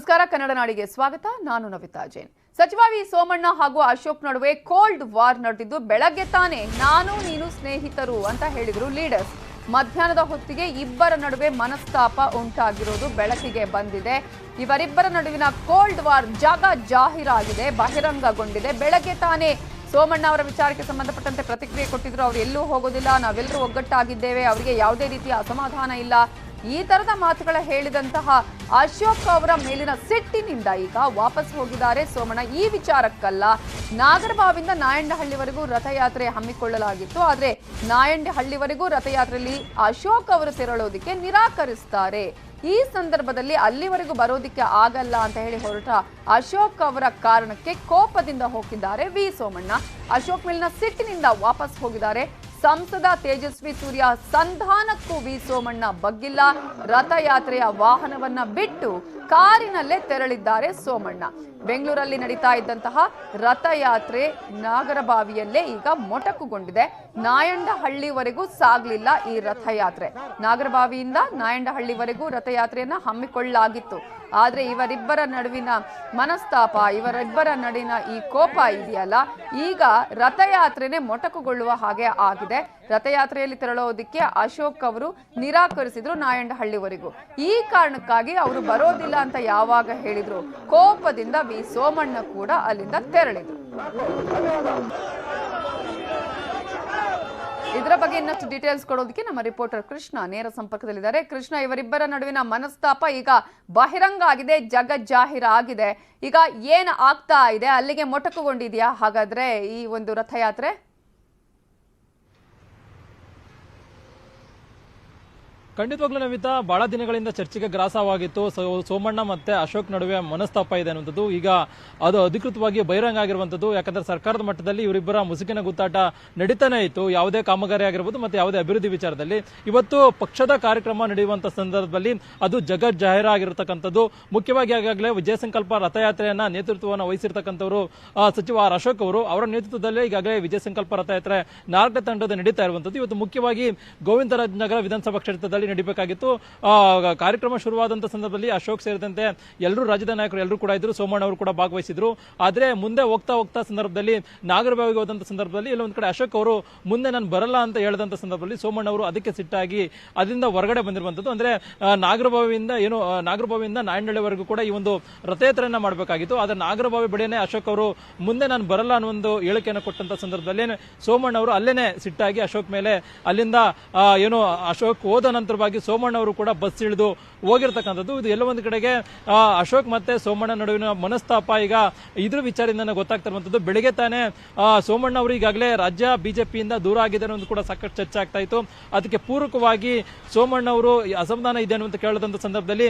ನಮಸ್ಕಾರ, ಕನ್ನಡ ನಾಡಿಗೆ ಸ್ವಾಗತ. ನಾನು ನವಿತಾ ಜೈನ್. ಸಚಿವ ವಿ ಸೋಮಣ್ಣ ಹಾಗೂ ಅಶೋಕ್ ನಡುವೆ ಕೋಲ್ಡ್ ವಾರ್ ನಡೆದಿದ್ದು, ಬೆಳಗ್ಗೆ ತಾನೇ ನಾನು, ನೀನು ಸ್ನೇಹಿತರು ಅಂತ ಹೇಳಿದ್ರು ಲೀಡರ್ಸ್. ಮಧ್ಯಾಹ್ನದ ಹೊತ್ತಿಗೆ ಇಬ್ಬರ ನಡುವೆ ಮನಸ್ತಾಪ ಉಂಟಾಗಿರೋದು ಬೆಳಕಿಗೆ ಬಂದಿದೆ. ಇವರಿಬ್ಬರ ನಡುವಿನ ಕೋಲ್ಡ್ ವಾರ್ ಜಾಗ ಜಾಹೀರಾಗಿದೆ, ಬಹಿರಂಗಗೊಂಡಿದೆ. ಬೆಳಗ್ಗೆ ತಾನೇ ಸೋಮಣ್ಣ ಅವರ ವಿಚಾರಕ್ಕೆ ಸಂಬಂಧಪಟ್ಟಂತೆ ಪ್ರತಿಕ್ರಿಯೆ ಕೊಟ್ಟಿದ್ರು. ಅವರು ಎಲ್ಲೂ ಹೋಗೋದಿಲ್ಲ. ನಾವೆಲ್ಲರೂ ಒಗ್ಗಟ್ಟಾಗಿದ್ದೇವೆ. ಅವರಿಗೆ ಯಾವುದೇ ರೀತಿಯ ಅಸಮಾಧಾನ ಇಲ್ಲ. ಈ ತರದ ಮಾತುಗಳ ಹೇಳಿದಂತಹ ಅಶೋಕ್ ಅವರ ಮೇಲಿನ ಸಿಟ್ಟಿನಿಂದ ಈಗ ವಾಪಸ್ ಹೋಗಿದ್ದಾರೆ. ಸೋಮಣ್ಣ, ಈ ವಿಚಾರಕ್ಕಲ್ಲ, ನಾಗರಬಾವಿಂದ ನಾಯಂಡಹಳ್ಳಿವರೆಗೂ ರಥಯಾತ್ರೆ ಹಮ್ಮಿಕೊಳ್ಳಲಾಗಿತ್ತು. ಆದ್ರೆ ನಾಯಂಡಹಳ್ಳಿವರೆಗೂ ರಥಯಾತ್ರೆಯಲ್ಲಿ ಅಶೋಕ್ ಅವರು ತೆರಳೋದಿಕ್ಕೆ ನಿರಾಕರಿಸ್ತಾರೆ. ಈ ಸಂದರ್ಭದಲ್ಲಿ ಅಲ್ಲಿವರೆಗೂ ಬರೋದಿಕ್ಕೆ ಆಗಲ್ಲ ಅಂತ ಹೇಳಿ ಹೊರಟ ಅಶೋಕ್ ಅವರ ಕಾರಣಕ್ಕೆ ಕೋಪದಿಂದ ಹೋಗಿದ್ದಾರೆ ವಿ ಸೋಮಣ್ಣ. ಅಶೋಕ್ ಮೇಲಿನ ಸಿಟ್ಟಿನಿಂದ ವಾಪಸ್ ಹೋಗಿದ್ದಾರೆ. ಸಂಸದ ತೇಜಸ್ವಿ ಸೂರ್ಯ ಸಂಧಾನಕ್ಕೂ ವಿ ಸೋಮಣ್ಣ ಬಗ್ಗಿಲ್ಲ. ರಥಯಾತ್ರೆಯ ವಾಹನವನ್ನ ಬಿಟ್ಟು ಕಾರಿನಲ್ಲೇ ತೆರಳಿದ್ದಾರೆ ಸೋಮಣ್ಣ. ಬೆಂಗಳೂರಲ್ಲಿ ನಡೀತಾ ಇದ್ದಂತಹ ರಥಯಾತ್ರೆ ನಾಗರಬಾವಿಯಲ್ಲೇ ಈಗ ಮೊಟಕುಗೊಂಡಿದೆ. ನಾಯಂಡಹಳ್ಳಿವರೆಗೂ ಸಾಗಲಿಲ್ಲ ಈ ರಥಯಾತ್ರೆ. ನಾಗರಬಾವಿಯಿಂದ ನಾಯಂಡಹಳ್ಳಿವರೆಗೂ ರಥಯಾತ್ರೆಯನ್ನ ಹಮ್ಮಿಕೊಳ್ಳಲಾಗಿತ್ತು. ಆದ್ರೆ ಇವರಿಬ್ಬರ ನಡುವಿನ ಮನಸ್ತಾಪ, ಇವರಿಬ್ಬರ ನಡುವಿನ ಈ ಕೋಪ ಇದೆಯಲ್ಲ, ಈಗ ರಥಯಾತ್ರೆನೇ ಮೊಟಕುಗೊಳ್ಳುವ ಹಾಗೆ ಆಗಿದೆ. ರಥಯಾತ್ರೆಯಲ್ಲಿ ತೆರಳೋದಕ್ಕೆ ಅಶೋಕ್ ಅವರು ನಿರಾಕರಿಸಿದ್ರು ನಾಯಂಡಹಳ್ಳಿವರೆಗೂ. ಈ ಕಾರಣಕ್ಕಾಗಿ ಅವರು ಬರೋದಿಲ್ಲ ಅಂತ ಯಾವಾಗ ಹೇಳಿದ್ರು? ಕೋಪದಿಂದ ವಿ ಸೋಮಣ್ಣ ಕೂಡ ಅಲ್ಲಿಂದ ತೆರಳಿದರು. ಇದರ ಬಗ್ಗೆ ಇನ್ನಷ್ಟು ಡೀಟೇಲ್ಸ್ ಕೊಡೋದಕ್ಕೆ ನಮ್ಮ ರಿಪೋರ್ಟರ್ ಕೃಷ್ಣ ನೇರ ಸಂಪರ್ಕದಲ್ಲಿದ್ದಾರೆ. ಕೃಷ್ಣ, ಇವರಿಬ್ಬರ ನಡುವಿನ ಮನಸ್ತಾಪ ಈಗ ಬಹಿರಂಗ ಆಗಿದೆ ಜಗಜ್ಜಾಹಿರ ಆಗಿದೆ. ಈಗ ಏನು ಆಗ್ತಾ ಇದೆ? ಅಲ್ಲಿಗೆ ಮೊಟಕುಗೊಂಡಿದೆಯಾ? ಹಾಗಾದ್ರೆ ಈ ಒಂದು ರಥಯಾತ್ರೆ? ಖಂಡಿತವಾಗ್ಲೂ ನವಿತಾ ಬಹಳ ದಿನಗಳಿಂದ ಚರ್ಚೆಗೆ ಗ್ರಾಸವಾಗಿತ್ತು. ಸೋಮಣ್ಣ ಮತ್ತೆ ಅಶೋಕ್ ನಡುವೆ ಮನಸ್ತಾಪ ಇದೆ ಅನ್ನುವಂಥದ್ದು. ಈಗ ಅದು ಅಧಿಕೃತವಾಗಿ ಬಹಿರಂಗ ಆಗಿರುವಂಥದ್ದು. ಯಾಕಂದ್ರೆ ಸರ್ಕಾರದ ಮಟ್ಟದಲ್ಲಿ ಇವರಿಬ್ಬರ ಮುಸುಕಿನ ಗುತ್ತಾಟ ನಡೀತಾನೆ ಇತ್ತು. ಯಾವುದೇ ಕಾಮಗಾರಿ ಆಗಿರ್ಬೋದು ಮತ್ತೆ ಯಾವುದೇ ಅಭಿವೃದ್ಧಿ ವಿಚಾರದಲ್ಲಿ. ಇವತ್ತು ಪಕ್ಷದ ಕಾರ್ಯಕ್ರಮ ನಡೆಯುವಂತ ಸಂದರ್ಭದಲ್ಲಿ ಅದು ಜಗತ್ ಜಾಹೀರ ಆಗಿರತಕ್ಕಂಥದ್ದು. ಮುಖ್ಯವಾಗಿ ಈಗಾಗಲೇ ವಿಜಯ ಸಂಕಲ್ಪ ರಥಯಾತ್ರೆಯನ್ನ ನೇತೃತ್ವವನ್ನು ವಹಿಸಿರ್ತಕ್ಕಂಥವರು ಸಚಿವ ಆರ್. ಅಶೋಕ್ ಅವರು ಅವರ ನೇತೃತ್ವದಲ್ಲೇ ಈಗಾಗಲೇ ವಿಜಯ ಸಂಕಲ್ಪ ರಥಯಾತ್ರೆ ನಾಲ್ಕನೇ ತಂಡದ ನಡೀತಾ ಇರುವಂತದ್ದು ಇವತ್ತು ಮುಖ್ಯವಾಗಿ ಗೋವಿಂದರಾಜನಗರ ವಿಧಾನಸಭಾ ಕ್ಷೇತ್ರದಲ್ಲಿ ನಡೀಬೇಕಾಗಿತ್ತು. ಕಾರ್ಯಕ್ರಮ ಶುರುವಾದಂತ ಸಂದರ್ಭದಲ್ಲಿ ಅಶೋಕ್ ಸೇರಿದಂತೆ ಎಲ್ಲರೂ ರಾಜ್ಯದ ನಾಯಕರು ಎಲ್ಲರೂ ಕೂಡ ಇದ್ರು ಸೋಮಣ್ಣ ಅವರು ಕೂಡ ಭಾಗವಹಿಸಿದ್ರು. ಆದ್ರೆ ಮುಂದೆ ಹೋಗ್ತಾ ಹೋಗ್ತಾ ಸಂದರ್ಭದಲ್ಲಿ, ನಾಗರಬಾವಿಗೆ ಹೋದಂತ ಸಂದರ್ಭದಲ್ಲಿ ಎಲ್ಲ ಒಂದ್ ಕಡೆ ಅಶೋಕ್ ಅವರು, ಮುಂದೆ ನಾನು ಬರಲ್ಲ ಅಂತ ಹೇಳಿದಂತ ಸಂದರ್ಭದಲ್ಲಿ ಸೋಮಣ್ಣ ಅವರು ಅದಕ್ಕೆ ಸಿಟ್ಟಾಗಿ ಅದರಿಂದ ಹೊರಗಡೆ ಬಂದಿರುವಂತದ್ದು. ಅಂದ್ರೆ ನಾಗರಬಾವಿಯಿಂದ ಏನು ನಾಗರಭಾವಿಯಿಂದ ನಾಗರಬಾವಿಯಿಂದ ನಾಯಂಡಳ್ಳಿವರೆಗೂ ಕೂಡ ಈ ಒಂದು ರಥಯಾತ್ರೆಯನ್ನ ಮಾಡಬೇಕಾಗಿತ್ತು. ಆದ್ರೆ ನಾಗರಬಾವಿ ಬಳಿಯೇ ಅಶೋಕ್ ಅವರು, ಮುಂದೆ ನಾನು ಬರಲ್ಲ ಅನ್ನೋ ಒಂದು ಹೇಳಿಕೆಯನ್ನು ಕೊಟ್ಟಂತ ಸಂದರ್ಭದಲ್ಲಿ ಸೋಮಣ್ಣ ಅವರು ಅಲ್ಲೇನೆ ಸಿಟ್ಟಾಗಿ ಅಶೋಕ್ ಮೇಲೆ ಅಲ್ಲಿಂದ ಏನು, ಅಶೋಕ್ ಹೋದ ನಂತರವಾಗಿ ಸೋಮಣ್ಣ ಅವರು ಕೂಡ ಬಸ್ ಇಳಿದು ಹೋಗಿರ್ತಕ್ಕಂಥದ್ದು. ಇದು ಎಲ್ಲ ಒಂದು ಕಡೆಗೆ ಅಶೋಕ್ ಮತ್ತೆ ಸೋಮಣ್ಣ ನಡುವಿನ ಮನಸ್ತಾಪ. ಈಗ ಇದ್ರ ವಿಚಾರದಿಂದ ಗೊತ್ತಾಗ್ತಿರುವಂಥದ್ದು ಬೆಳಿಗ್ಗೆ ತಾನೇ ಸೋಮಣ್ಣ ಅವರು ಈಗಾಗಲೇ ರಾಜ್ಯ ಬಿಜೆಪಿಯಿಂದ ದೂರ ಆಗಿದ್ದಾರೆ ಅನ್ನೋದು ಕೂಡ ಸಾಕಷ್ಟು ಚರ್ಚೆ ಆಗ್ತಾ ಇತ್ತು. ಅದಕ್ಕೆ ಪೂರಕವಾಗಿ ಸೋಮಣ್ಣ ಅವರು ಅಸಮಾಧಾನ ಇದೆ ಅನ್ನುವಂತ ಕೇಳದಂತ ಸಂದರ್ಭದಲ್ಲಿ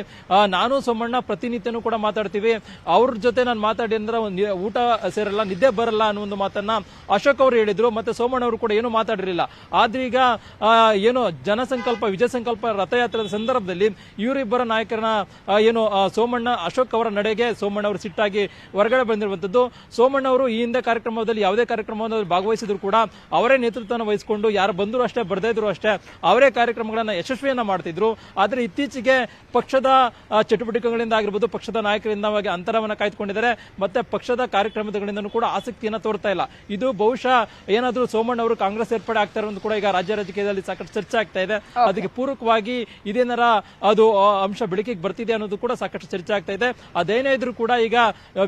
ನಾನು ಸೋಮಣ್ಣ ಪ್ರತಿನಿತ್ಯನೂ ಕೂಡ ಮಾತಾಡ್ತೀವಿ. ಅವ್ರ ಜೊತೆ ನಾನು ಮಾತಾಡಿ ಅಂದ್ರೆ ಊಟ ಸೇರಲ್ಲ, ನಿದ್ದೆ ಬರಲ್ಲ ಅನ್ನೋ ಒಂದು ಮಾತನ್ನ ಅಶೋಕ್ ಅವರು ಹೇಳಿದ್ರು. ಮತ್ತೆ ಸೋಮಣ್ಣ ಅವರು ಕೂಡ ಏನು ಮಾತಾಡಿರಲಿಲ್ಲ. ಆದ್ರೆ ಈಗ ಏನು ಜನಸಂಕಲ್ಪ ವಿಜಯ ಸಂಕಲ್ಪ ರಥಯಾತ್ರೆ ಸಂದರ್ಭದಲ್ಲಿ ಇವರಿಬ್ಬರ ನಾಯಕರನ್ನ ಏನು ಸೋಮಣ್ಣ ಅಶೋಕ್ ಅವರ ನಡೆಗೆ ಸೋಮಣ್ಣ ಅವರು ಸಿಟ್ಟಾಗಿ ಹೊರಗಡೆ ಬಂದಿರುವಂತದ್ದು. ಸೋಮಣ್ಣ ಅವರು ಈ ಹಿಂದೆ ಕಾರ್ಯಕ್ರಮದಲ್ಲಿ ಯಾವುದೇ ಕಾರ್ಯಕ್ರಮವನ್ನು ಭಾಗವಹಿಸಿದ್ರು ಕೂಡ ಅವರೇ ನೇತೃತ್ವವನ್ನು ವಹಿಸಿಕೊಂಡು ಯಾರು ಬಂದ್ರು ಅಷ್ಟೇ ಬರ್ದೇ ಇದ್ರು ಅಷ್ಟೇ ಅವರೇ ಕಾರ್ಯಕ್ರಮಗಳನ್ನ ಯಶಸ್ವಿಯನ್ನ ಮಾಡ್ತಿದ್ರು. ಆದ್ರೆ ಇತ್ತೀಚೆಗೆ ಪಕ್ಷದ ಚಟುವಟಿಕೆಗಳಿಂದ ಆಗಿರ್ಬೋದು ಪಕ್ಷದ ನಾಯಕರಿಂದ ಅಂತರವನ್ನ ಕಾಯ್ದುಕೊಂಡಿದ್ದಾರೆ. ಮತ್ತೆ ಪಕ್ಷದ ಕಾರ್ಯಕ್ರಮಗಳಿಂದ ಕೂಡ ಆಸಕ್ತಿಯನ್ನ ತೋರ್ತಾ ಇಲ್ಲ. ಇದು ಬಹುಶಃ ಏನಾದ್ರೂ ಸೋಮಣ್ಣ ಅವರು ಕಾಂಗ್ರೆಸ್ ಸೇರ್ಪಡೆ ಆಗ್ತಾರೆ ಅಂತ ಕೂಡ ಈಗ ರಾಜ್ಯ ರಾಜಕೀಯದಲ್ಲಿ ಸಾಕಷ್ಟು ಚರ್ಚೆ ಆಗ್ತಾ ಇದೆ. ಅದಕ್ಕೆ ಪೂರಕವಾಗಿ ಇದೇನಾರ ಅದು ಅಂಶ ಬೆಳಕಿಗೆ ಬರ್ತಿದೆ ಅನ್ನೋದು ಕೂಡ ಸಾಕಷ್ಟು ಚರ್ಚೆ ಆಗ್ತಾ ಇದೆ. ಅದೇನೇ ಇದ್ರೂ ಕೂಡ ಈಗ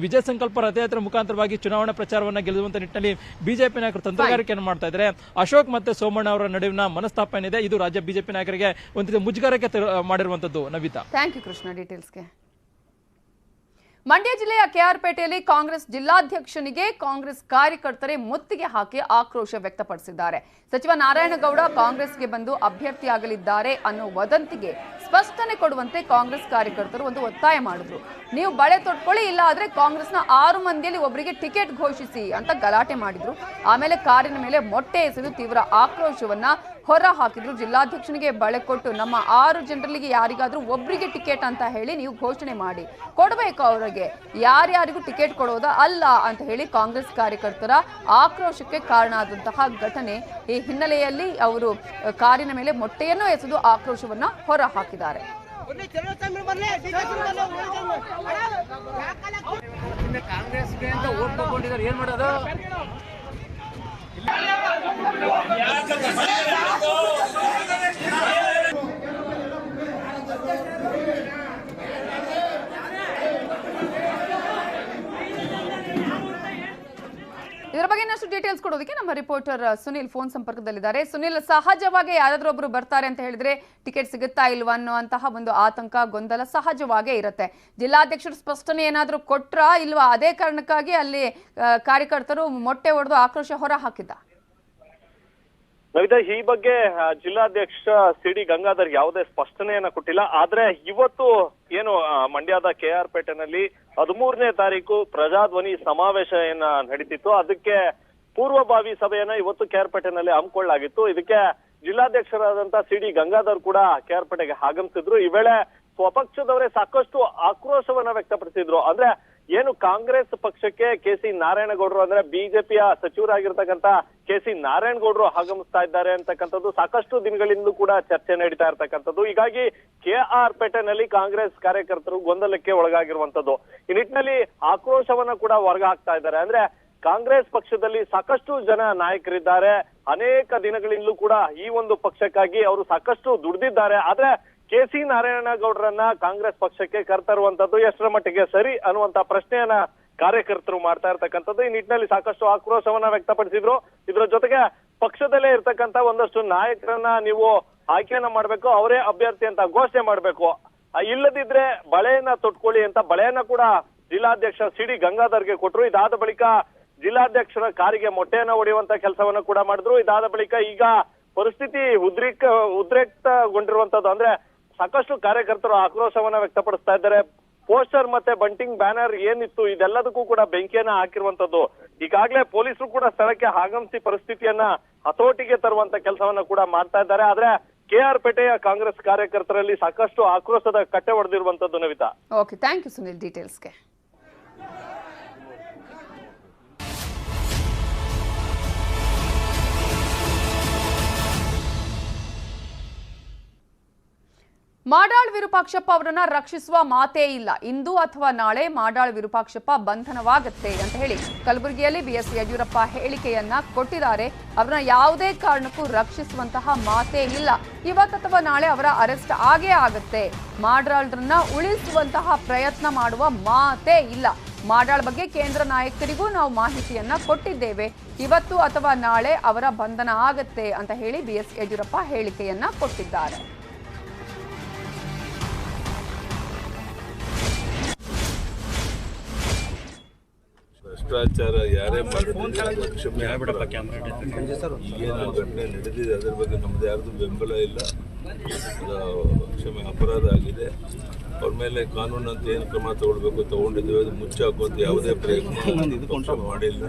ವಿಜಯ ಸಂಕಲ್ಪ ರಥಯಾತ್ರೆ ಮುಖಾಂತರವಾಗಿ ಚುನಾವಣಾ ಪ್ರಚಾರವನ್ನ ಗೆಲ್ಲುವಂತ ನಿಟ್ಟಿನಲ್ಲಿ ಬಿಜೆಪಿ ನಾಯಕರು ತಂತ್ರಗಾರಿಕೆಯನ್ನು ಮಾಡ್ತಾ ಇದ್ದಾರೆ. ಅಶೋಕ್ ಮತ್ತೆ ಸೋಮಣ್ಣ ಅವರ ನಡುವಿನ ಮನಸ್ತಾಪ ಏನಿದೆ ಇದು ರಾಜ್ಯ ಬಿಜೆಪಿ ನಾಯಕರಿಗೆ ಒಂದು ಮುಜುಗರಕ್ಕೆ ಮಾಡಿರುವಂತದ್ದು. Navita. Thank you Krishna. ಡೀಟೇಲ್ಸ್ಗೆ Mandya ಜಿಲ್ಲೆಯ ಕೆಆರ್ಪೇಟೆಯಲ್ಲಿ ಕಾಂಗ್ರೆಸ್ ಜಿಲ್ಲಾಧ್ಯಕ್ಷನಿಗೆ ಕಾಂಗ್ರೆಸ್ ಕಾರ್ಯಕರ್ತರೇ ಮುತ್ತಿಗೆ ಹಾಕಿ ಆಕ್ರೋಶ ವ್ಯಕ್ತಪಡಿಸಿದ್ದಾರೆ. ಸಚಿವ ನಾರಾಯಣಗೌಡ ಕಾಂಗ್ರೆಸ್ಗೆ ಬಂದು ಅಭ್ಯರ್ಥಿಯಾಗಲಿದ್ದಾರೆ ಅನ್ನೋ ವದಂತಿಗೆ ಸ್ಪಷ್ಟನೆ ಕೊಡುವಂತೆ ಕಾಂಗ್ರೆಸ್ ಕಾರ್ಯಕರ್ತರು ಒಂದು ಒತ್ತಾಯ ಮಾಡಿದ್ರು. ನೀವು ಬಳೆ ತೊಟ್ಕೊಳ್ಳಿ, ಇಲ್ಲ ಆದ್ರೆ ಕಾಂಗ್ರೆಸ್ನ ಆರು ಮಂದಿಯಲ್ಲಿ ಒಬ್ಬರಿಗೆ ಟಿಕೆಟ್ ಘೋಷಿಸಿ ಅಂತ ಗಲಾಟೆ ಮಾಡಿದ್ರು. ಆಮೇಲೆ ಕಾರಿನ ಮೇಲೆ ಮೊಟ್ಟೆ ಎಸೆದು ತೀವ್ರ ಆಕ್ರೋಶವನ್ನ ಹೊರ ಹಾಕಿದ್ರು. ಜಿಲ್ಲಾಧ್ಯಕ್ಷನಿಗೆ ಬಳೆ ಕೊಟ್ಟು ನಮ್ಮ ಆರು ಜನರಿಗೆ ಯಾರಿಗಾದ್ರೂ ಒಬ್ಬರಿಗೆ ಟಿಕೆಟ್ ಅಂತ ಹೇಳಿ ನೀವು ಘೋಷಣೆ ಮಾಡಿ. ಕೊಡಬೇಕು ಅವರಿಗೆ. ಯಾರ್ಯಾರಿಗೂ ಟಿಕೆಟ್ ಕೊಡೋದ ಅಲ್ಲ ಅಂತ ಹೇಳಿ ಕಾಂಗ್ರೆಸ್ ಕಾರ್ಯಕರ್ತರ ಆಕ್ರೋಶಕ್ಕೆ ಕಾರಣ ಆದಂತಹ ಘಟನೆ ಈ ಹಿನ್ನೆಲೆಯಲ್ಲಿ ಅವರು ಕಾರಿನ ಮೇಲೆ ಮೊಟ್ಟೆಯನ್ನು ಎಸೆದು ಆಕ್ರೋಶವನ್ನ ಹೊರ ಹಾಕಿದ್ದಾರೆ. ತಗೊಂಡಿದ್ದಾರೆ. ಏನ್ ಮಾಡೋದು? ¡Aquí está el señor! ಇನ್ನಷ್ಟು ಡೀಟೇಲ್ಸ್ ಕೊಡೋದಕ್ಕೆ ನಮ್ಮ ರಿಪೋರ್ಟರ್ ಸುನಿಲ್ ಫೋನ್ ಸಂಪರ್ಕದಲ್ಲಿದ್ದಾರೆ. ಸುನಿಲ್, ಸಹಜವಾಗಿ ಯಾರಾದ್ರೂ ಒಬ್ರು ಬರ್ತಾರೆ ಅಂತ ಹೇಳಿದ್ರೆ ಟಿಕೆಟ್ ಸಿಗುತ್ತಾ ಇಲ್ವಾ ಅನ್ನುವಂತಹ ಒಂದು ಆತಂಕ, ಗೊಂದಲ ಸಹಜವಾಗೇ ಇರುತ್ತೆ. ಜಿಲ್ಲಾಧ್ಯಕ್ಷರು ಸ್ಪಷ್ಟನೆ ಏನಾದರೂ ಕೊಟ್ರ ಇಲ್ವಾ? ಅದೇ ಕಾರಣಕ್ಕಾಗಿ ಅಲ್ಲಿ ಕಾರ್ಯಕರ್ತರು ಮೊಟ್ಟೆ ಹೊಡೆದು ಆಕ್ರೋಶ ಹೊರ ಹಾಕಿದ್ದ ನವಿತಾ ಈ ಬಗ್ಗೆ ಜಿಲ್ಲಾಧ್ಯಕ್ಷ ಸಿ ಡಿ ಗಂಗಾಧರ್ ಯಾವುದೇ ಸ್ಪಷ್ಟನೆಯನ್ನ ಕೊಟ್ಟಿಲ್ಲ. ಆದ್ರೆ ಇವತ್ತು ಏನು ಮಂಡ್ಯದ ಕೆ ಆರ್ ಪೇಟೆನಲ್ಲಿ ಹದಿಮೂರನೇ ತಾರೀಕು ಪ್ರಜಾಧ್ವನಿ ಸಮಾವೇಶ ಏನ ನಡೀತಿತ್ತು. ಅದಕ್ಕೆ ಪೂರ್ವಭಾವಿ ಸಭೆಯನ್ನ ಇವತ್ತು ಕೆಆರ್ಪೇಟೆನಲ್ಲಿ ಆರ್ ಪೇಟೆನಲ್ಲಿ ಹಮ್ಮಿಕೊಳ್ಳಲಾಗಿತ್ತು. ಇದಕ್ಕೆ ಜಿಲ್ಲಾಧ್ಯಕ್ಷರಾದಂತಹ ಸಿ ಡಿ ಗಂಗಾಧರ್ ಕೂಡ ಕೆಆರ್ಪೇಟೆಗೆ ಆರ್ ಪೇಟೆಗೆ ಆಗಮಿಸಿದ್ರು. ಈ ವೇಳೆ ಸ್ವಪಕ್ಷದವರೇ ಸಾಕಷ್ಟು ಆಕ್ರೋಶವನ್ನ ವ್ಯಕ್ತಪಡಿಸಿದ್ರು. ಅಂದ್ರೆ ಏನು ಕಾಂಗ್ರೆಸ್ ಪಕ್ಷಕ್ಕೆ ಕೆ ಸಿ ನಾರಾಯಣಗೌಡರು ಅಂದ್ರೆ ಬಿಜೆಪಿಯ ಸಚಿವರಾಗಿರ್ತಕ್ಕಂತ ಕೆ ಸಿ ನಾರಾಯಣಗೌಡರು ಆಗಮಿಸ್ತಾ ಇದ್ದಾರೆ ಅಂತಕ್ಕಂಥದ್ದು ಸಾಕಷ್ಟು ದಿನಗಳಿಂದ ಕೂಡ ಚರ್ಚೆ ನಡೀತಾ ಇರ್ತಕ್ಕಂಥದ್ದು. ಹೀಗಾಗಿ ಕೆ ಆರ್ ಪೇಟೆನಲ್ಲಿ ಕಾಂಗ್ರೆಸ್ ಕಾರ್ಯಕರ್ತರು ಗೊಂದಲಕ್ಕೆ ಒಳಗಾಗಿರುವಂತದ್ದು ಈ ನಿಟ್ಟಿನಲ್ಲಿ ಆಕ್ರೋಶವನ್ನ ಕೂಡ ಹೊರಗೆ ಹಾಕ್ತಾ ಇದ್ದಾರೆ. ಅಂದ್ರೆ ಕಾಂಗ್ರೆಸ್ ಪಕ್ಷದಲ್ಲಿ ಸಾಕಷ್ಟು ಜನ ನಾಯಕರಿದ್ದಾರೆ. ಅನೇಕ ದಿನಗಳಿಂದಲೂ ಕೂಡ ಈ ಒಂದು ಪಕ್ಷಕ್ಕಾಗಿ ಅವರು ಸಾಕಷ್ಟು ದುಡ್ದಿದ್ದಾರೆ. ಆದ್ರೆ ಕೆ ಸಿ ನಾರಾಯಣಗೌಡರನ್ನ ಕಾಂಗ್ರೆಸ್ ಪಕ್ಷಕ್ಕೆ ಕರ್ತರುವಂತದ್ದು ಎಷ್ಟರ ಮಟ್ಟಿಗೆ ಸರಿ ಅನ್ನುವಂತ ಪ್ರಶ್ನೆಯನ್ನ ಕಾರ್ಯಕರ್ತರು ಮಾಡ್ತಾ ಇರ್ತಕ್ಕಂಥದ್ದು. ಈ ನಿಟ್ಟಿನಲ್ಲಿ ಸಾಕಷ್ಟು ಆಕ್ರೋಶವನ್ನ ವ್ಯಕ್ತಪಡಿಸಿದ್ರು. ಇದ್ರ ಜೊತೆಗೆ ಪಕ್ಷದಲ್ಲೇ ಇರ್ತಕ್ಕಂತ ಒಂದಷ್ಟು ನಾಯಕರನ್ನ ನೀವು ಆಯ್ಕೆಯನ್ನ ಮಾಡ್ಬೇಕು, ಅವರೇ ಅಭ್ಯರ್ಥಿ ಅಂತ ಘೋಷಣೆ ಮಾಡ್ಬೇಕು. ಇಲ್ಲದಿದ್ರೆ ಬಳೆಯನ್ನ ತೊಟ್ಕೊಳ್ಳಿ ಅಂತ ಬಳೆಯನ್ನ ಕೂಡ ಜಿಲ್ಲಾಧ್ಯಕ್ಷ ಸಿಡಿ ಗಂಗಾಧರ್ಗೆ ಕೊಟ್ರು. ಇದಾದ ಬಳಿಕ ಜಿಲ್ಲಾಧ್ಯಕ್ಷರ ಕಾರಿಗೆ ಮೊಟ್ಟೆಯನ್ನು ಹೊಡೆಯುವಂತ ಕೆಲಸವನ್ನು ಕೂಡ ಮಾಡಿದ್ರು. ಇದಾದ ಬಳಿಕ ಈಗ ಪರಿಸ್ಥಿತಿ ಉದ್ರಿಕ್, ಉದ್ರಿಕ್ತಗೊಂಡಿರುವಂತದ್ದು ಅಂದ್ರೆ ಸಾಕಷ್ಟು ಕಾರ್ಯಕರ್ತರು ಆಕ್ರೋಶವನ್ನ ವ್ಯಕ್ತಪಡಿಸ್ತಾ ಇದ್ದಾರೆ. ಪೋಸ್ಟರ್ ಮತ್ತೆ ಬಂಟಿಂಗ್ ಬ್ಯಾನರ್ ಏನಿತ್ತು ಇದೆಲ್ಲದಕ್ಕೂ ಕೂಡ ಬೆಂಕಿಯನ್ನ ಹಾಕಿರುವಂತದ್ದು. ಈಗಾಗಲೇ ಪೊಲೀಸರು ಕೂಡ ಸ್ಥಳಕ್ಕೆ ಆಗಮಿಸಿ ಪರಿಸ್ಥಿತಿಯನ್ನ ಹತೋಟಿಗೆ ತರುವಂತ ಕೆಲಸವನ್ನ ಕೂಡ ಮಾಡ್ತಾ ಇದ್ದಾರೆ. ಆದ್ರೆ ಕೆ ಆರ್ ಪೇಟೆಯ ಕಾಂಗ್ರೆಸ್ ಕಾರ್ಯಕರ್ತರಲ್ಲಿ ಸಾಕಷ್ಟು ಆಕ್ರೋಶದ ಕಟ್ಟೆ ಹೊಡೆದಿರುವಂತದ್ದು Navitha. Okay thank you Sunil ಡೀಟೇಲ್ಸ್ಗೆ Madal Virupakshappa ಅವರನ್ನ ರಕ್ಷಿಸುವ ಮಾತೇ ಇಲ್ಲ. ಇಂದು ಅಥವಾ ನಾಳೆ ಮಾಡಾಳ್ ವಿರೂಪಾಕ್ಷಪ್ಪ ಬಂಧನವಾಗುತ್ತೆ ಅಂತ ಹೇಳಿ ಕಲಬುರಗಿಯಲ್ಲಿ ಬಿಎಸ್ ಯಡಿಯೂರಪ್ಪ ಹೇಳಿಕೆಯನ್ನ ಕೊಟ್ಟಿದ್ದಾರೆ. ಅವರನ್ನ ಯಾವುದೇ ಕಾರಣಕ್ಕೂ ರಕ್ಷಿಸುವಂತಹ ಮಾತೇ ಇಲ್ಲ. ಇವತ್ತು ಅಥವಾ ನಾಳೆ ಅವರ ಅರೆಸ್ಟ್ ಆಗೇ ಆಗುತ್ತೆ. ಮಾಡಾಳ್ರನ್ನ ಉಳಿಸುವಂತಹ ಪ್ರಯತ್ನ ಮಾಡುವ ಮಾತೇ ಇಲ್ಲ. ಮಾಡಾಳ್ ಬಗ್ಗೆ ಕೇಂದ್ರ ನಾಯಕರಿಗೂ ನಾವು ಮಾಹಿತಿಯನ್ನ ಕೊಟ್ಟಿದ್ದೇವೆ. ಇವತ್ತು ಅಥವಾ ನಾಳೆ ಅವರ ಬಂಧನ ಆಗತ್ತೆ ಅಂತ ಹೇಳಿ ಬಿಎಸ್ ಯಡಿಯೂರಪ್ಪ ಹೇಳಿಕೆಯನ್ನ ಕೊಟ್ಟಿದ್ದಾರೆ. ಭ್ರಷ್ಟಾಚಾರ ಯಾರೇ ಮಾಡಿದ್ರು ಕ್ಷಮೆ ಈಗೇನು ಘಟನೆ ನಡೆದಿದೆ ಅದರ ಬಗ್ಗೆ ನಮ್ದು ಯಾರ್ದು ಬೆಂಬಲ ಇಲ್ಲ. ಕ್ಷಮೆ ಅಪರಾಧ ಆಗಿದೆ. ಅವ್ರ ಮೇಲೆ ಕಾನೂನು ಅಂತ ಏನು ಕ್ರಮ ತಗೊಳ್ಬೇಕು ತಗೊಂಡಿದ್ದೇವೆ ಅದು ಮುಚ್ಚಾಕುವಂತ ಯಾವುದೇ ಪ್ರಯತ್ನ ಮಾಡಿಲ್ಲ.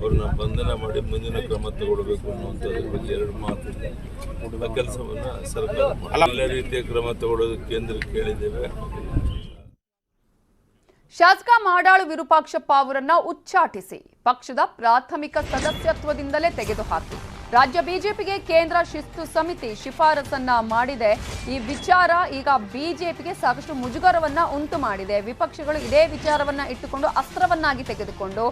ಅವ್ರನ್ನ ಬಂಧನ ಮಾಡಿ ಮುಂದಿನ ಕ್ರಮ ತಗೊಳ್ಬೇಕು ಅನ್ನುವಂಥದ್ರ ಬಗ್ಗೆ ಎರಡು ಮಾತು. ಕೆಲಸವನ್ನು ಕೆಲಸವನ್ನ ಸರ್ಕಾರ. ಎಲ್ಲ ರೀತಿಯ ಕ್ರಮ ತಗೊಳ್ಳೋದು ಕೇಂದ್ರಕ್ಕೆ ಕೇಳಿದ್ದೇವೆ. ಶಾಸಕ ಮಾಡಾಳು ವಿರೂಪಾಕ್ಷಪ್ಪ ಅವರನ್ನ ಉಚ್ಚಾಟಿಸಿ. ಪಕ್ಷದ ಪ್ರಾಥಮಿಕ ಸದಸ್ಯತ್ವದಿಂದಲೇ ತೆಗೆದುಹಾಕಿ. ರಾಜ್ಯ ಬಿಜೆಪಿಗೆ ಕೇಂದ್ರ ಶಿಸ್ತು ಸಮಿತಿ ಶಿಫಾರಸನ್ನ ಮಾಡಿದೆ. ಈ ವಿಚಾರ ಈಗ ಬಿಜೆಪಿಗೆ ಸಾಕಷ್ಟು ಮುಜುಗರವನ್ನ ಉಂಟು ಮಾಡಿದೆ. ವಿಪಕ್ಷಗಳು ಇದೇ ವಿಚಾರವನ್ನ ಇಟ್ಟುಕೊಂಡು ಅಸ್ತ್ರವನ್ನಾಗಿ ತೆಗೆದುಕೊಂಡು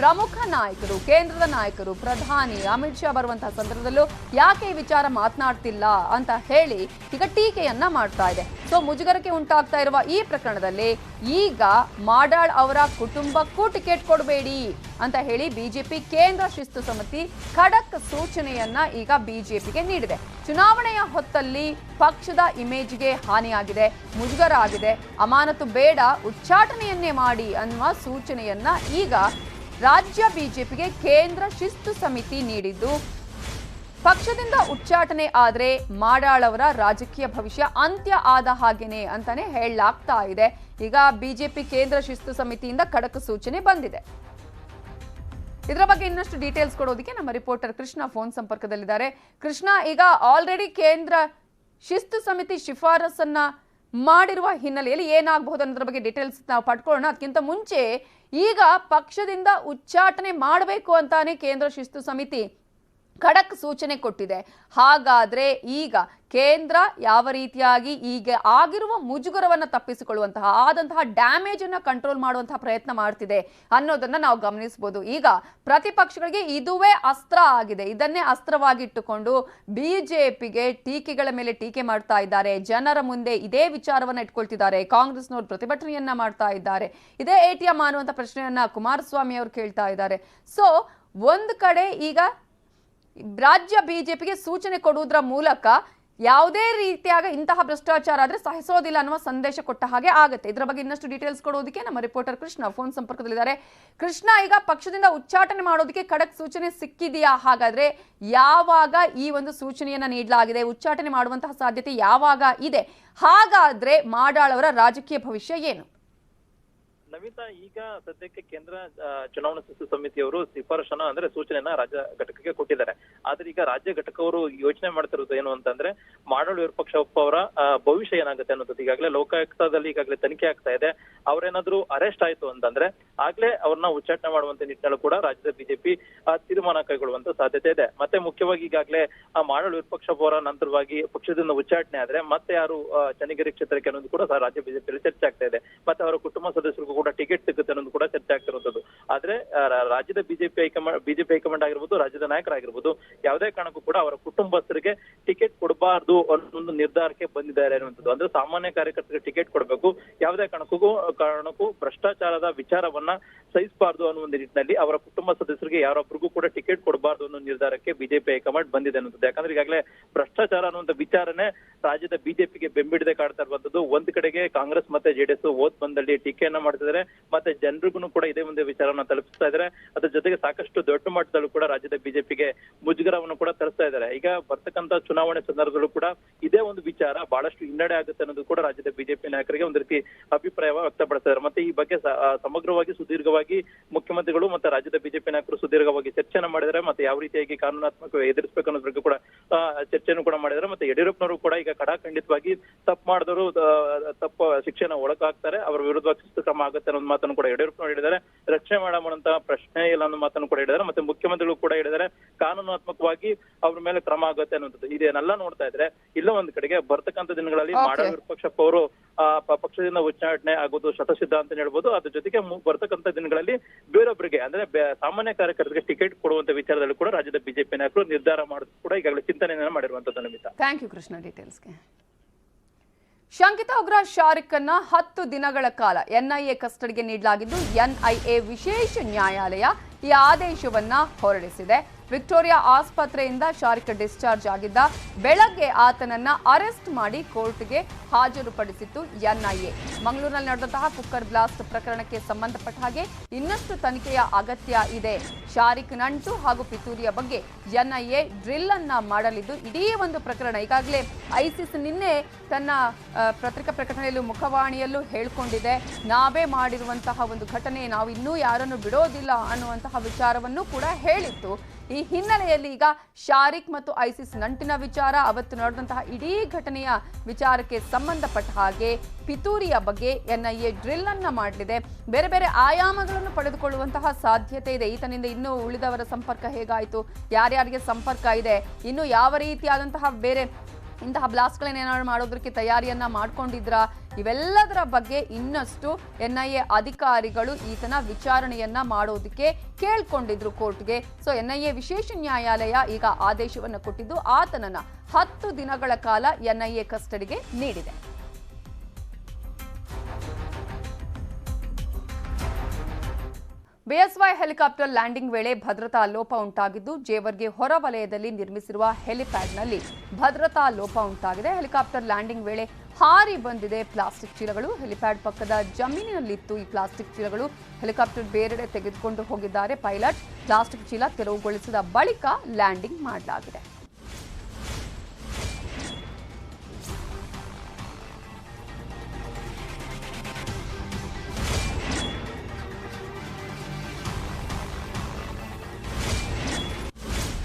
ಪ್ರಮುಖ ನಾಯಕರು, ಕೇಂದ್ರದ ನಾಯಕರು, ಪ್ರಧಾನಿ ಅಮಿತ್ ಶಾ ಬರುವಂತಹ ಸಂದರ್ಭದಲ್ಲೂ ಯಾಕೆ ಈ ವಿಚಾರ ಮಾತನಾಡ್ತಿಲ್ಲ ಅಂತ ಹೇಳಿ ಈಗ ಟೀಕೆಯನ್ನ ಮಾಡ್ತಾ ಇದೆ. ಸೊ ಮುಜುಗರಕ್ಕೆ ಉಂಟಾಗ್ತಾ ಇರುವ ಈ ಪ್ರಕರಣದಲ್ಲಿ ಈಗ ಮಾಡಾಳ್ ಅವರ ಕುಟುಂಬಕ್ಕೂ ಟಿಕೆಟ್ ಕೊಡಬೇಡಿ ಅಂತ ಹೇಳಿ ಬಿಜೆಪಿ ಕೇಂದ್ರ ಶಿಸ್ತು ಸಮಿತಿ ಖಡಕ್ ಸೂಚನೆಯನ್ನ ಈಗ ಬಿಜೆಪಿಗೆ ನೀಡಿದೆ. ಚುನಾವಣೆಯ ಹೊತ್ತಲ್ಲಿ ಪಕ್ಷದ ಇಮೇಜ್ಗೆ ಹಾನಿಯಾಗಿದೆ, ಮುಜುಗರ ಆಗಿದೆ. ಅಮಾನತು ಬೇಡ, ಉಚ್ಚಾಟನೆಯನ್ನೇ ಮಾಡಿ ಅನ್ನುವ ಸೂಚನೆಯನ್ನ ಈಗ ರಾಜ್ಯ ಬಿಜೆಪಿಗೆ ಕೇಂದ್ರ ಶಿಸ್ತು ಸಮಿತಿ ನೀಡಿದ್ದು. ಪಕ್ಷದಿಂದ ಉಚ್ಚಾಟನೆ ಆದರೆ ಮಾಡಾಳವರ ರಾಜಕೀಯ ಭವಿಷ್ಯ ಅಂತ್ಯ ಆದ ಹಾಗೇನೆ ಅಂತಾನೆ ಹೇಳಲಾಗ್ತಾ ಇದೆ. ಈಗ ಬಿಜೆಪಿ ಕೇಂದ್ರ ಶಿಸ್ತು ಸಮಿತಿಯಿಂದ ಖಡಕ್ ಸೂಚನೆ ಬಂದಿದೆ. ಇದರ ಬಗ್ಗೆ ಇನ್ನಷ್ಟು ಡೀಟೇಲ್ಸ್ ಕೊಡೋದಕ್ಕೆ ನಮ್ಮ ರಿಪೋರ್ಟರ್ ಕೃಷ್ಣ ಫೋನ್ ಸಂಪರ್ಕದಲ್ಲಿದ್ದಾರೆ. ಕೃಷ್ಣ, ಈಗ ಆಲ್ರೆಡಿ ಕೇಂದ್ರ ಶಿಸ್ತು ಸಮಿತಿ ಶಿಫಾರಸನ್ನ ಮಾಡಿರುವ ಹಿನ್ನೆಲೆಯಲ್ಲಿ ಏನಾಗಬಹುದು ಅನ್ನೋದ್ರ ಬಗ್ಗೆ ಡೀಟೇಲ್ಸ್ ನಾವು ಪಡ್ಕೊಳ್ಳೋಣ. ಅದಕ್ಕಿಂತ ಮುಂಚೆ ಈಗ ಪಕ್ಷದಿಂದ ಉಚ್ಚಾಟನೆ ಮಾಡಬೇಕು ಅಂತಾನೆ ಕೇಂದ್ರ ಶಿಸ್ತು ಸಮಿತಿ. ಖಡಕ್ ಸೂಚನೆ ಕೊಟ್ಟಿದೆ. ಹಾಗಾದ್ರೆ ಈಗ ಕೇಂದ್ರ ಯಾವ ರೀತಿಯಾಗಿ ಈಗ ಆಗಿರುವ ಮುಜುಗರವನ್ನ ತಪ್ಪಿಸಿಕೊಳ್ಳುವಂತಹ, ಆದಂತಹ ಡ್ಯಾಮೇಜ್ ಅನ್ನ ಕಂಟ್ರೋಲ್ ಮಾಡುವಂತಹ ಪ್ರಯತ್ನ ಮಾಡ್ತಿದೆ ಅನ್ನೋದನ್ನ ನಾವು ಗಮನಿಸಬಹುದು ಈಗ ಪ್ರತಿಪಕ್ಷಗಳಿಗೆ ಇದುವೇ ಅಸ್ತ್ರ ಆಗಿದೆ. ಇದನ್ನೇ ಅಸ್ತ್ರವಾಗಿಟ್ಟುಕೊಂಡು ಬಿಜೆಪಿಗೆ ಟೀಕೆಗಳ ಮೇಲೆ ಟೀಕೆ ಮಾಡ್ತಾ ಇದ್ದಾರೆ. ಜನರ ಮುಂದೆ ಇದೇ ವಿಚಾರವನ್ನ ಇಟ್ಕೊಳ್ತಿದ್ದಾರೆ. ಕಾಂಗ್ರೆಸ್ನವರು ಪ್ರತಿಭಟನೆಯನ್ನ ಮಾಡ್ತಾ ಇದ್ದಾರೆ. ಇದೇ ಎಟಿಎಂ ಅನ್ನುವಂಥ ಪ್ರಶ್ನೆಯನ್ನ ಕುಮಾರಸ್ವಾಮಿ ಅವರು ಕೇಳ್ತಾ ಇದ್ದಾರೆ. ಸೊ ಒಂದು ಕಡೆ ಈಗ ರಾಜ್ಯ ಬಿಜೆಪಿಗೆ ಸೂಚನೆ ಕೊಡುವುದರ ಮೂಲಕ ಯಾವುದೇ ರೀತಿಯಾಗ ಇಂತಹ ಭ್ರಷ್ಟಾಚಾರ ಆದರೆ ಸಹಿಸೋದಿಲ್ಲ ಅನ್ನುವ ಸಂದೇಶ ಕೊಟ್ಟ ಹಾಗೆ ಆಗುತ್ತೆ. ಇದರ ಬಗ್ಗೆ ಇನ್ನಷ್ಟು ಡೀಟೇಲ್ಸ್ ಕೊಡೋದಕ್ಕೆ ನಮ್ಮ ರಿಪೋರ್ಟರ್ ಕೃಷ್ಣ ಫೋನ್ ಸಂಪರ್ಕದಲ್ಲಿದ್ದಾರೆ. ಕೃಷ್ಣ, ಈಗ ಪಕ್ಷದಿಂದ ಉಚ್ಚಾಟನೆ ಮಾಡೋದಕ್ಕೆ ಖಡಕ್ ಸೂಚನೆ ಸಿಕ್ಕಿದೆಯಾ? ಹಾಗಾದ್ರೆ ಯಾವಾಗ ಈ ಒಂದು ಸೂಚನೆಯನ್ನ ನೀಡಲಾಗಿದೆ? ಉಚ್ಚಾಟನೆ ಮಾಡುವಂತಹ ಸಾಧ್ಯತೆ ಯಾವಾಗ ಇದೆ? ಹಾಗಾದ್ರೆ ಮಾಡಾಳವರ ರಾಜಕೀಯ ಭವಿಷ್ಯ ಏನು? ನಮಿತಾ, ಈಗ ಸದ್ಯಕ್ಕೆ ಕೇಂದ್ರ ಚುನಾವಣಾ ಸಮಿತಿಯವರು ಶಿಫಾರಸನ್ನ, ಅಂದ್ರೆ ಸೂಚನೆಯನ್ನ ರಾಜ್ಯ ಘಟಕಕ್ಕೆ ಕೊಟ್ಟಿದ್ದಾರೆ. ಆದ್ರೆ ಈಗ ರಾಜ್ಯ ಘಟಕವರು ಯೋಚನೆ ಮಾಡ್ತಿರೋದು ಏನು ಅಂತಂದ್ರೆ ಮಾಡಾಳು ವಿಪಕ್ಷಪ್ಪ ಅವರ ಭವಿಷ್ಯ ಏನಾಗುತ್ತೆ ಅನ್ನೋದು ಈಗಾಗಲೇ ಲೋಕಾಯುಕ್ತದಲ್ಲಿ ಈಗಾಗಲೇ ತನಿಖೆ ಆಗ್ತಾ ಇದೆ. ಅವ್ರೇನಾದ್ರೂ ಅರೆಸ್ಟ್ ಆಯ್ತು ಅಂತಂದ್ರೆ, ಆಗ್ಲೇ ಅವ್ರನ್ನ ಉಚ್ಚಾಟನೆ ಮಾಡುವಂತ ನಿಟ್ಟಿನಲ್ಲೂ ಕೂಡ ರಾಜ್ಯದ ಬಿಜೆಪಿ ತೀರ್ಮಾನ ಕೈಗೊಳ್ಳುವಂತ ಸಾಧ್ಯತೆ ಇದೆ. ಮತ್ತೆ ಮುಖ್ಯವಾಗಿ ಈಗಾಗಲೇ ಮಾಡಾಳು ವಿಪಕ್ಷಪ್ಪ ಅವರ ನಂತರವಾಗಿ ಪಕ್ಷದಿಂದ ಉಚ್ಚಾಟನೆ ಆದ್ರೆ, ಮತ್ತೆ ಯಾರು ಚನ್ನಗಿರಿ ಕ್ಷೇತ್ರಕ್ಕೆ ಅನ್ನೋದು ಕೂಡ ರಾಜ್ಯ ಬಿಜೆಪಿಯಲ್ಲಿ ಚರ್ಚೆ ಆಗ್ತಾ ಇದೆ. ಮತ್ತೆ ಅವರ ಕುಟುಂಬ ಸದಸ್ಯರಿಗೂ ಕೂಡ ಟಿಕೆಟ್ ಸಿಗುತ್ತೆ ಅನ್ನೋದು ಕೂಡ ಚರ್ಚೆ ಆಗ್ತಿರುವಂತದ್ದು ಆದ್ರೆ ಆ, ರಾ- ರಾಜ್ಯದ ಬಿಜೆಪಿ ಹೈಕಮಾಂಡ್ ಬಿಜೆಪಿ ಹೈಕಮಾಂಡ್ ಆಗಿರ್ಬೋದು, ರಾಜ್ಯದ ನಾಯಕರಾಗಿರ್ಬೋದು, ಯಾವುದೇ ಕಾರಣಕ್ಕೂ ಕೂಡ ಅವರ ಕುಟುಂಬಸ್ಥರಿಗೆ ಟಿಕೆಟ್ ಕೊಡಬಾರದು ಅನ್ನೋ ಒಂದು ನಿರ್ಧಾರಕ್ಕೆ ಬಂದಿದ್ದಾರೆ ಅನ್ನುವಂಥದ್ದು. ಅಂದ್ರೆ ಸಾಮಾನ್ಯ ಕಾರ್ಯಕರ್ತರಿಗೆ ಟಿಕೆಟ್ ಕೊಡಬೇಕು. ಯಾವುದೇ ಕಾರಣಕ್ಕೂ ಕಾರಣಕ್ಕೂ ಭ್ರಷ್ಟಾಚಾರದ ವಿಚಾರವನ್ನ ಸಹಿಸಬಾರದು ಅನ್ನೋ ಒಂದು ನಿಟ್ಟಿನಲ್ಲಿ ಅವರ ಕುಟುಂಬ ಸದಸ್ಯರಿಗೆ ಯಾರೊಬ್ಬರಿಗೂ ಕೂಡ ಟಿಕೆಟ್ ಕೊಡಬಾರದು ಅನ್ನೋ ನಿರ್ಧಾರಕ್ಕೆ ಬಿಜೆಪಿ ಹೈಕಮಾಂಡ್ ಬಂದಿದೆ ಅನ್ನೋದು ಯಾಕಂದ್ರೆ ಈಗಾಗಲೇ ಭ್ರಷ್ಟಾಚಾರ ಅನ್ನುವಂಥ ವಿಚಾರನೆ ರಾಜ್ಯದ ಬಿಜೆಪಿಗೆ ಬೆಂಬಿಡದೆ ಕಾಡ್ತಾ ಇರುವಂತದ್ದು ಒಂದ್ ಕಡೆಗೆ ಕಾಂಗ್ರೆಸ್ ಮತ್ತೆ ಜೆಡಿಎಸ್ ಓದ್ ಬಂದಲ್ಲಿ ಟೀಕೆಯನ್ನ ಮಾಡ್ತಿದ್ದಾರೆ ಮತ್ತೆ ಜನರಿಗೂ ಕೂಡ ಇದೇ ಒಂದು ವಿಚಾರವನ್ನ ತಲುಪಿಸ್ತಾ ಇದ್ದಾರೆ ಅದ್ರ ಜೊತೆಗೆ ಸಾಕಷ್ಟು ದೊಡ್ಡ ಮಟ್ಟದಲ್ಲೂ ಕೂಡ ರಾಜ್ಯದ ಬಿಜೆಪಿಗೆ ಮುಜುಗರವನ್ನು ಕೂಡ ತರಿಸ್ತಾ ಇದ್ದಾರೆ ಈಗ ಬರ್ತಕ್ಕಂತ ಚುನಾವಣೆ ಸಂದರ್ಭದಲ್ಲೂ ಕೂಡ ಒಂದು ವಿಚಾರ ಬಹಳಷ್ಟು ಹಿನ್ನಡೆ ಆಗುತ್ತೆ ಅನ್ನೋದು ಕೂಡ ರಾಜ್ಯದ ಬಿಜೆಪಿ ನಾಯಕರಿಗೆ ಒಂದು ರೀತಿ ಅಭಿಪ್ರಾಯ ವ್ಯಕ್ತಪಡಿಸಿದ್ದಾರೆ ಮತ್ತೆ ಈ ಬಗ್ಗೆ ಸಮಗ್ರವಾಗಿ, ಸುದೀರ್ಘವಾಗಿ ಮುಖ್ಯಮಂತ್ರಿಗಳು ಮತ್ತೆ ರಾಜ್ಯದ ಬಿಜೆಪಿ ನಾಯಕರು ಸುದೀರ್ಘವಾಗಿ ಚರ್ಚೆನ ಮಾಡಿದರೆ ಮತ್ತೆ ಯಾವ ರೀತಿಯಾಗಿ ಕಾನೂನಾತ್ಮಕ ಎದುರಿಸಬೇಕು ಅನ್ನೋದ್ರ ಬಗ್ಗೆ ಕೂಡ ಚರ್ಚೆಯನ್ನು ಕೂಡ ಮಾಡಿದ್ದಾರೆ. ಮತ್ತೆ ಯಡಿಯೂರಪ್ಪನವರು ಕೂಡ ಈಗ ಕಡಾಖಂಡಿತವಾಗಿ ತಪ್ಪು ಮಾಡಿದವರು ತಪ್ಪು ಶಿಕ್ಷೆನ ಒಳಗಾಗ್ತಾರೆ. ಅವರ ವಿರುದ್ಧವಾಗಿ ಶಿಸ್ತು ಕ್ರಮ ಆಗುತ್ತೆ ಅನ್ನೋ ಮಾತನ್ನು ಕೂಡ ಯಡಿಯೂರಪ್ಪನವರು ಹೇಳಿದ್ದಾರೆ. ರಕ್ಷಣೆ ಮಾಡುವಂತಹ ಪ್ರಶ್ನೆ ಇಲ್ಲ ಅನ್ನೋ ಮಾತನ್ನು ಕೂಡ ಹೇಳಿದ್ದಾರೆ. ಮತ್ತೆ ಮುಖ್ಯಮಂತ್ರಿಗಳು ಕೂಡ ಹೇಳಿದ್ದಾರೆ ಕಾನೂನಾತ್ಮಕವಾಗಿ ಅವ್ರ ಮೇಲೆ ಕ್ರಮ ಆಗುತ್ತೆ ಅನ್ನೋದು ಇದನ್ನೆಲ್ಲ ನೋಡ್ತಾ ಇದ್ರೆ ಇಲ್ಲ ಒಂದ್ ಕಡೆಗೆ ಬರ್ತಕ್ಕಂಥ ದಿನಗಳಲ್ಲಿ ಮಾಡೋ ವಿಪಕ್ಷಪ್ಪ ಅವರು ಆ, ಪಕ್ಷದಿಂದ ಉಚ್ಚಾಟನೆ ಆಗೋದು ಶತಸಿದ್ಧ ಅಂತ ಹೇಳ್ಬೋದು. ಅದ್ರ ಜೊತೆಗೆ ಬರ್ತಕ್ಕಂಥ ದಿನಗಳಲ್ಲಿ ಬೇರೊಬ್ಬರಿಗೆ ಅಂದ್ರೆ ಸಾಮಾನ್ಯ ಕಾರ್ಯಕರ್ತರಿಗೆ ಟಿಕೆಟ್ ಕೊಡುವಂತ ವಿಚಾರದಲ್ಲಿ ಕೂಡ ರಾಜ್ಯದ ಬಿಜೆಪಿ ನಾಯಕರು ನಿರ್ಧಾರ ಮಾಡೋದು ಕೂಡ ಈಗಾಗಲೇ ಚಿಂತನೆಯನ್ನು ಮಾಡಿರುವಂತದ್ದು ನಿಮಿತ್ತ ಥ್ಯಾಂಕ್ ಯು ಕೃಷ್ಣ ಡೀಟೇಲ್ಸ್ಗೆ ಶಂಕಿತ ಉಗ್ರ ಶಾರಿಕ್ ಅನ್ನ ಹತ್ತು ದಿನಗಳ ಕಾಲ ಎನ್ಐಎ ಕಸ್ಟಡಿಗೆ ನೀಡಲಾಗಿದ್ದು, ಎನ್ಐಎ ವಿಶೇಷ ನ್ಯಾಯಾಲಯ ಈ ಆದೇಶವನ್ನ ಹೊರಡಿಸಿದೆ. ವಿಕ್ಟೋರಿಯಾ ಆಸ್ಪತ್ರೆಯಿಂದ ಶಾರಿಕ್ ಡಿಸ್ಚಾರ್ಜ್ ಆಗಿದ್ದ ಬೆಳಗ್ಗೆ ಆತನನ್ನ ಅರೆಸ್ಟ್ ಮಾಡಿ ಕೋರ್ಟ್ಗೆ ಹಾಜರುಪಡಿಸಿತ್ತು ಎನ್ಐಎ. ಮಂಗಳೂರಿನಲ್ಲಿ ನಡೆದಂತಹ ಕುಕ್ಕರ್ ಬ್ಲಾಸ್ಟ್ ಪ್ರಕರಣಕ್ಕೆ ಸಂಬಂಧಪಟ್ಟ ಹಾಗೆ ಇನ್ನಷ್ಟು ತನಿಖೆಯ ಅಗತ್ಯ ಇದೆ. ಶಾರಿಕ್ ನಂಟು ಹಾಗೂ ಪಿತೂರಿಯ ಬಗ್ಗೆ ಎನ್ಐಎ ಡ್ರಿಲ್ ಅನ್ನ ಮಾಡಲಿದ್ದು ಇಡೀ ಒಂದು ಪ್ರಕರಣ. ಈಗಾಗಲೇ ಐಸಿಸ್ ನಿನ್ನೆ ತನ್ನ ಪತ್ರಿಕಾ ಪ್ರಕಟಣೆಯಲ್ಲೂ ಮುಖವಾಣಿಯಲ್ಲೂ ಹೇಳಿಕೊಂಡಿದೆ. ನಾವೇ ಮಾಡಿರುವಂತಹ ಒಂದು ಘಟನೆ ನಾವು ಇನ್ನೂ ಯಾರನ್ನು ಬಿಡೋದಿಲ್ಲ ಅನ್ನುವಂತಹ ವಿಚಾರವನ್ನು ಕೂಡ ಹೇಳಿತ್ತು. ಈ ಹಿನ್ನೆಲೆಯಲ್ಲಿ ಈಗ ಶಾರಿಕ್ ಮತ್ತು ಐಸಿಸ್ ನಂಟಿನ ವಿಚಾರ, ಅವತ್ತು ನಡೆದಂತಹ ಇಡೀ ಘಟನೆಯ ವಿಚಾರಕ್ಕೆ ಸಂಬಂಧಪಟ್ಟ ಹಾಗೆ ಪಿತೂರಿಯ ಬಗ್ಗೆ ಎನ್ಐಎ ಡ್ರಿಲ್ ಅನ್ನ ಮಾಡಲಿದೆ. ಬೇರೆ ಬೇರೆ ಆಯಾಮಗಳನ್ನು ಪಡೆದುಕೊಳ್ಳುವಂತಹ ಸಾಧ್ಯತೆ ಇದೆ. ಈತನಿಂದ ಇನ್ನೂ ಉಳಿದವರ ಸಂಪರ್ಕ ಹೇಗಾಯಿತು? ಯಾರ್ಯಾರಿಗೆ ಸಂಪರ್ಕ ಇದೆ? ಇನ್ನು ಯಾವ ರೀತಿಯಾದಂತಹ ಬೇರೆ ಇಂತಹ ಬ್ಲಾಸ್ಟ್ಗಳನ್ನೇನಾದ್ರು ಮಾಡೋದಕ್ಕೆ ತಯಾರಿಯನ್ನ ಮಾಡ್ಕೊಂಡಿದ್ರಾ? ಇವೆಲ್ಲದರ ಬಗ್ಗೆ ಇನ್ನಷ್ಟು ಎನ್ ಐ ಎ ಅಧಿಕಾರಿಗಳು ಈತನ ವಿಚಾರಣೆಯನ್ನ ಮಾಡೋದಕ್ಕೆ ಕೇಳ್ಕೊಂಡಿದ್ರು ಕೋರ್ಟ್ಗೆ. ಸೊ ಎನ್ ಐ ಎ ವಿಶೇಷ ನ್ಯಾಯಾಲಯ ಈಗ ಆದೇಶವನ್ನು ಕೊಟ್ಟಿದ್ದು ಆತನನ್ನ ಹತ್ತು ದಿನಗಳ ಕಾಲ ಎನ್ ಐ ಎ ಕಸ್ಟಡಿಗೆ ನೀಡಿದೆ. ಬಿಎಸ್ವೈ ಹೆಲಿಕಾಪ್ಟರ್ ಲ್ಯಾಂಡಿಂಗ್ ವೇಳೆ ಭದ್ರತಾ ಲೋಪ ಉಂಟಾಗಿದ್ದು, ಜೇವರ್ಗೆ ಹೊರವಲಯದಲ್ಲಿ ನಿರ್ಮಿಸಿರುವ ಹೆಲಿಪ್ಯಾಡ್ನಲ್ಲಿ ಭದ್ರತಾ ಲೋಪ ಉಂಟಾಗಿದೆ. ಹೆಲಿಕಾಪ್ಟರ್ ಲ್ಯಾಂಡಿಂಗ್ ವೇಳೆ ಹಾರಿ ಬಂದಿದೆ. ಪ್ಲಾಸ್ಟಿಕ್ ಚೀಲಗಳು, ಹೆಲಿಪ್ಯಾಡ್ ಪಕ್ಕದ ಜಮೀನಿನಲ್ಲಿತ್ತು ಈ ಪ್ಲಾಸ್ಟಿಕ್ ಚೀಲಗಳು ಹೆಲಿಕಾಪ್ಟರ್ ಬೇರೆಡೆ ತೆಗೆದುಕೊಂಡು ಹೋಗಿದ್ದಾರೆ. ಪೈಲಟ್ ಪ್ಲಾಸ್ಟಿಕ್ ಚೀಲ ತೆರವುಗೊಳಿಸಿದ ಬಳಿಕ ಲ್ಯಾಂಡಿಂಗ್ ಮಾಡಲಾಗಿದೆ.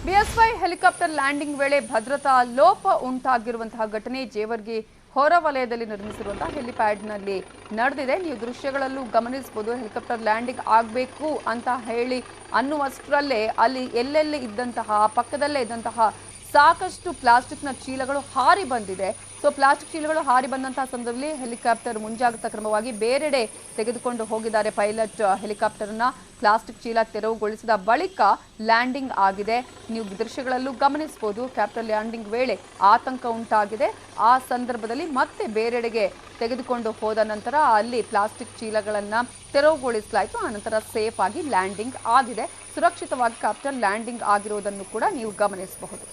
ಬಿಎಸ್ವೈ ಹೆಲಿಕಾಪ್ಟರ್ ಲ್ಯಾಂಡಿಂಗ್ ವೇಳೆ ಭದ್ರತಾ ಲೋಪ ಉಂಟಾಗಿರುವಂತಹ ಘಟನೆ ಜೇವರ್ಗಿ ಹೊರವಲಯದಲ್ಲಿ ನಿರ್ಮಿಸಿರುವಂತಹ ಹೆಲಿಪ್ಯಾಡ್ನಲ್ಲಿ ನಡೆದಿದೆ. ನೀವು ದೃಶ್ಯಗಳಲ್ಲೂ ಗಮನಿಸಬಹುದು, ಹೆಲಿಕಾಪ್ಟರ್ ಲ್ಯಾಂಡಿಂಗ್ ಆಗಬೇಕು ಅಂತ ಹೇಳಿ ಅನ್ನುವಷ್ಟರಲ್ಲೇ ಅಲ್ಲಿ ಎಲ್ಲೆಲ್ಲಿ ಇದ್ದಂತಹ, ಪಕ್ಕದಲ್ಲೇ ಇದ್ದಂತಹ ಸಾಕಷ್ಟು ಪ್ಲಾಸ್ಟಿಕ್ನ ಚೀಲಗಳು ಹಾರಿ ಬಂದಿದೆ. ಸೊ ಪ್ಲಾಸ್ಟಿಕ್ ಚೀಲಗಳು ಹಾರಿ ಬಂದಂತಹ ಸಂದರ್ಭದಲ್ಲಿ ಹೆಲಿಕಾಪ್ಟರ್ ಮುಂಜಾಗ್ರತಾ ಕ್ರಮವಾಗಿ ಬೇರೆಡೆ ತೆಗೆದುಕೊಂಡು ಹೋಗಿದ್ದಾರೆ. ಪೈಲಟ್ ಹೆಲಿಕಾಪ್ಟರ್ನ ಪ್ಲಾಸ್ಟಿಕ್ ಚೀಲ ತೆರವುಗೊಳಿಸಿದ ಬಳಿಕ ಲ್ಯಾಂಡಿಂಗ್ ಆಗಿದೆ. ನೀವು ದೃಶ್ಯಗಳಲ್ಲೂ ಗಮನಿಸಬಹುದು. ಕ್ಯಾಪ್ಟರ್ ಲ್ಯಾಂಡಿಂಗ್ ವೇಳೆ ಆತಂಕ ಉಂಟಾಗಿದೆ. ಆ ಸಂದರ್ಭದಲ್ಲಿ ಮತ್ತೆ ಬೇರೆಡೆಗೆ ತೆಗೆದುಕೊಂಡು ಹೋದ ನಂತರ ಅಲ್ಲಿ ಪ್ಲಾಸ್ಟಿಕ್ ಚೀಲಗಳನ್ನು ತೆರವುಗೊಳಿಸಲಾಯಿತು. ಆನಂತರ ಸೇಫ್ ಆಗಿ ಲ್ಯಾಂಡಿಂಗ್ ಆಗಿದೆ. ಸುರಕ್ಷಿತವಾಗಿ ಕ್ಯಾಪ್ಟರ್ ಲ್ಯಾಂಡಿಂಗ್ ಆಗಿರುವುದನ್ನು ಕೂಡ ನೀವು ಗಮನಿಸಬಹುದು.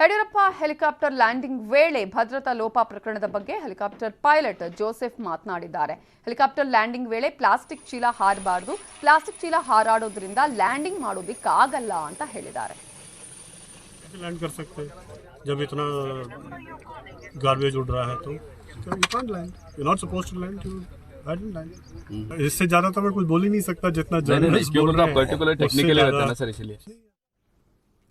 ಯಡಿಯೂರಪ್ಪ ಹೆಲಿಕಾಪ್ಟರ್ ಲ್ಯಾಂಡಿಂಗ್ ವೇಳೆ ಭದ್ರತಾ ಲೋಪ ಪ್ರಕರಣದ ಬಗ್ಗೆ ಹೆಲಿಕಾಪ್ಟರ್ ಪೈಲಟ್ ಜೋಸೆಫ್ ಮಾತನಾಡಿದ್ದಾರೆ ಹೆಲಿಕಾಪ್ಟರ್ ಲ್ಯಾಂಡಿಂಗ್ ವೇಳೆ ಪ್ಲಾಸ್ಟಿಕ್ ಚೀಲ ಹಾರಬಾರದು ಪ್ಲಾಸ್ಟಿಕ್ ಚೀಲ ಹಾರಾಡೋದ್ರಿಂದ ಲ್ಯಾಂಡಿಂಗ್ ಮಾಡೋದಿಕ್ಕಾಗಲ್ಲ ಅಂತ ಹೇಳಿದ್ದಾರೆ लैंड कर सकते हैं जब इतना गार्बेज उड़ रहा है तो you can't land you not suppose to land you land इससे ज्यादा तो मैं कुछ बोल ही नहीं सकता जितना नहीं, नहीं, जर्नलिस्ट इसके बोल ऊपर रहे आप हैं, पर्टिकुलर उससे टेक्निकली रहता है ज्यादा- ना सर इसीलिए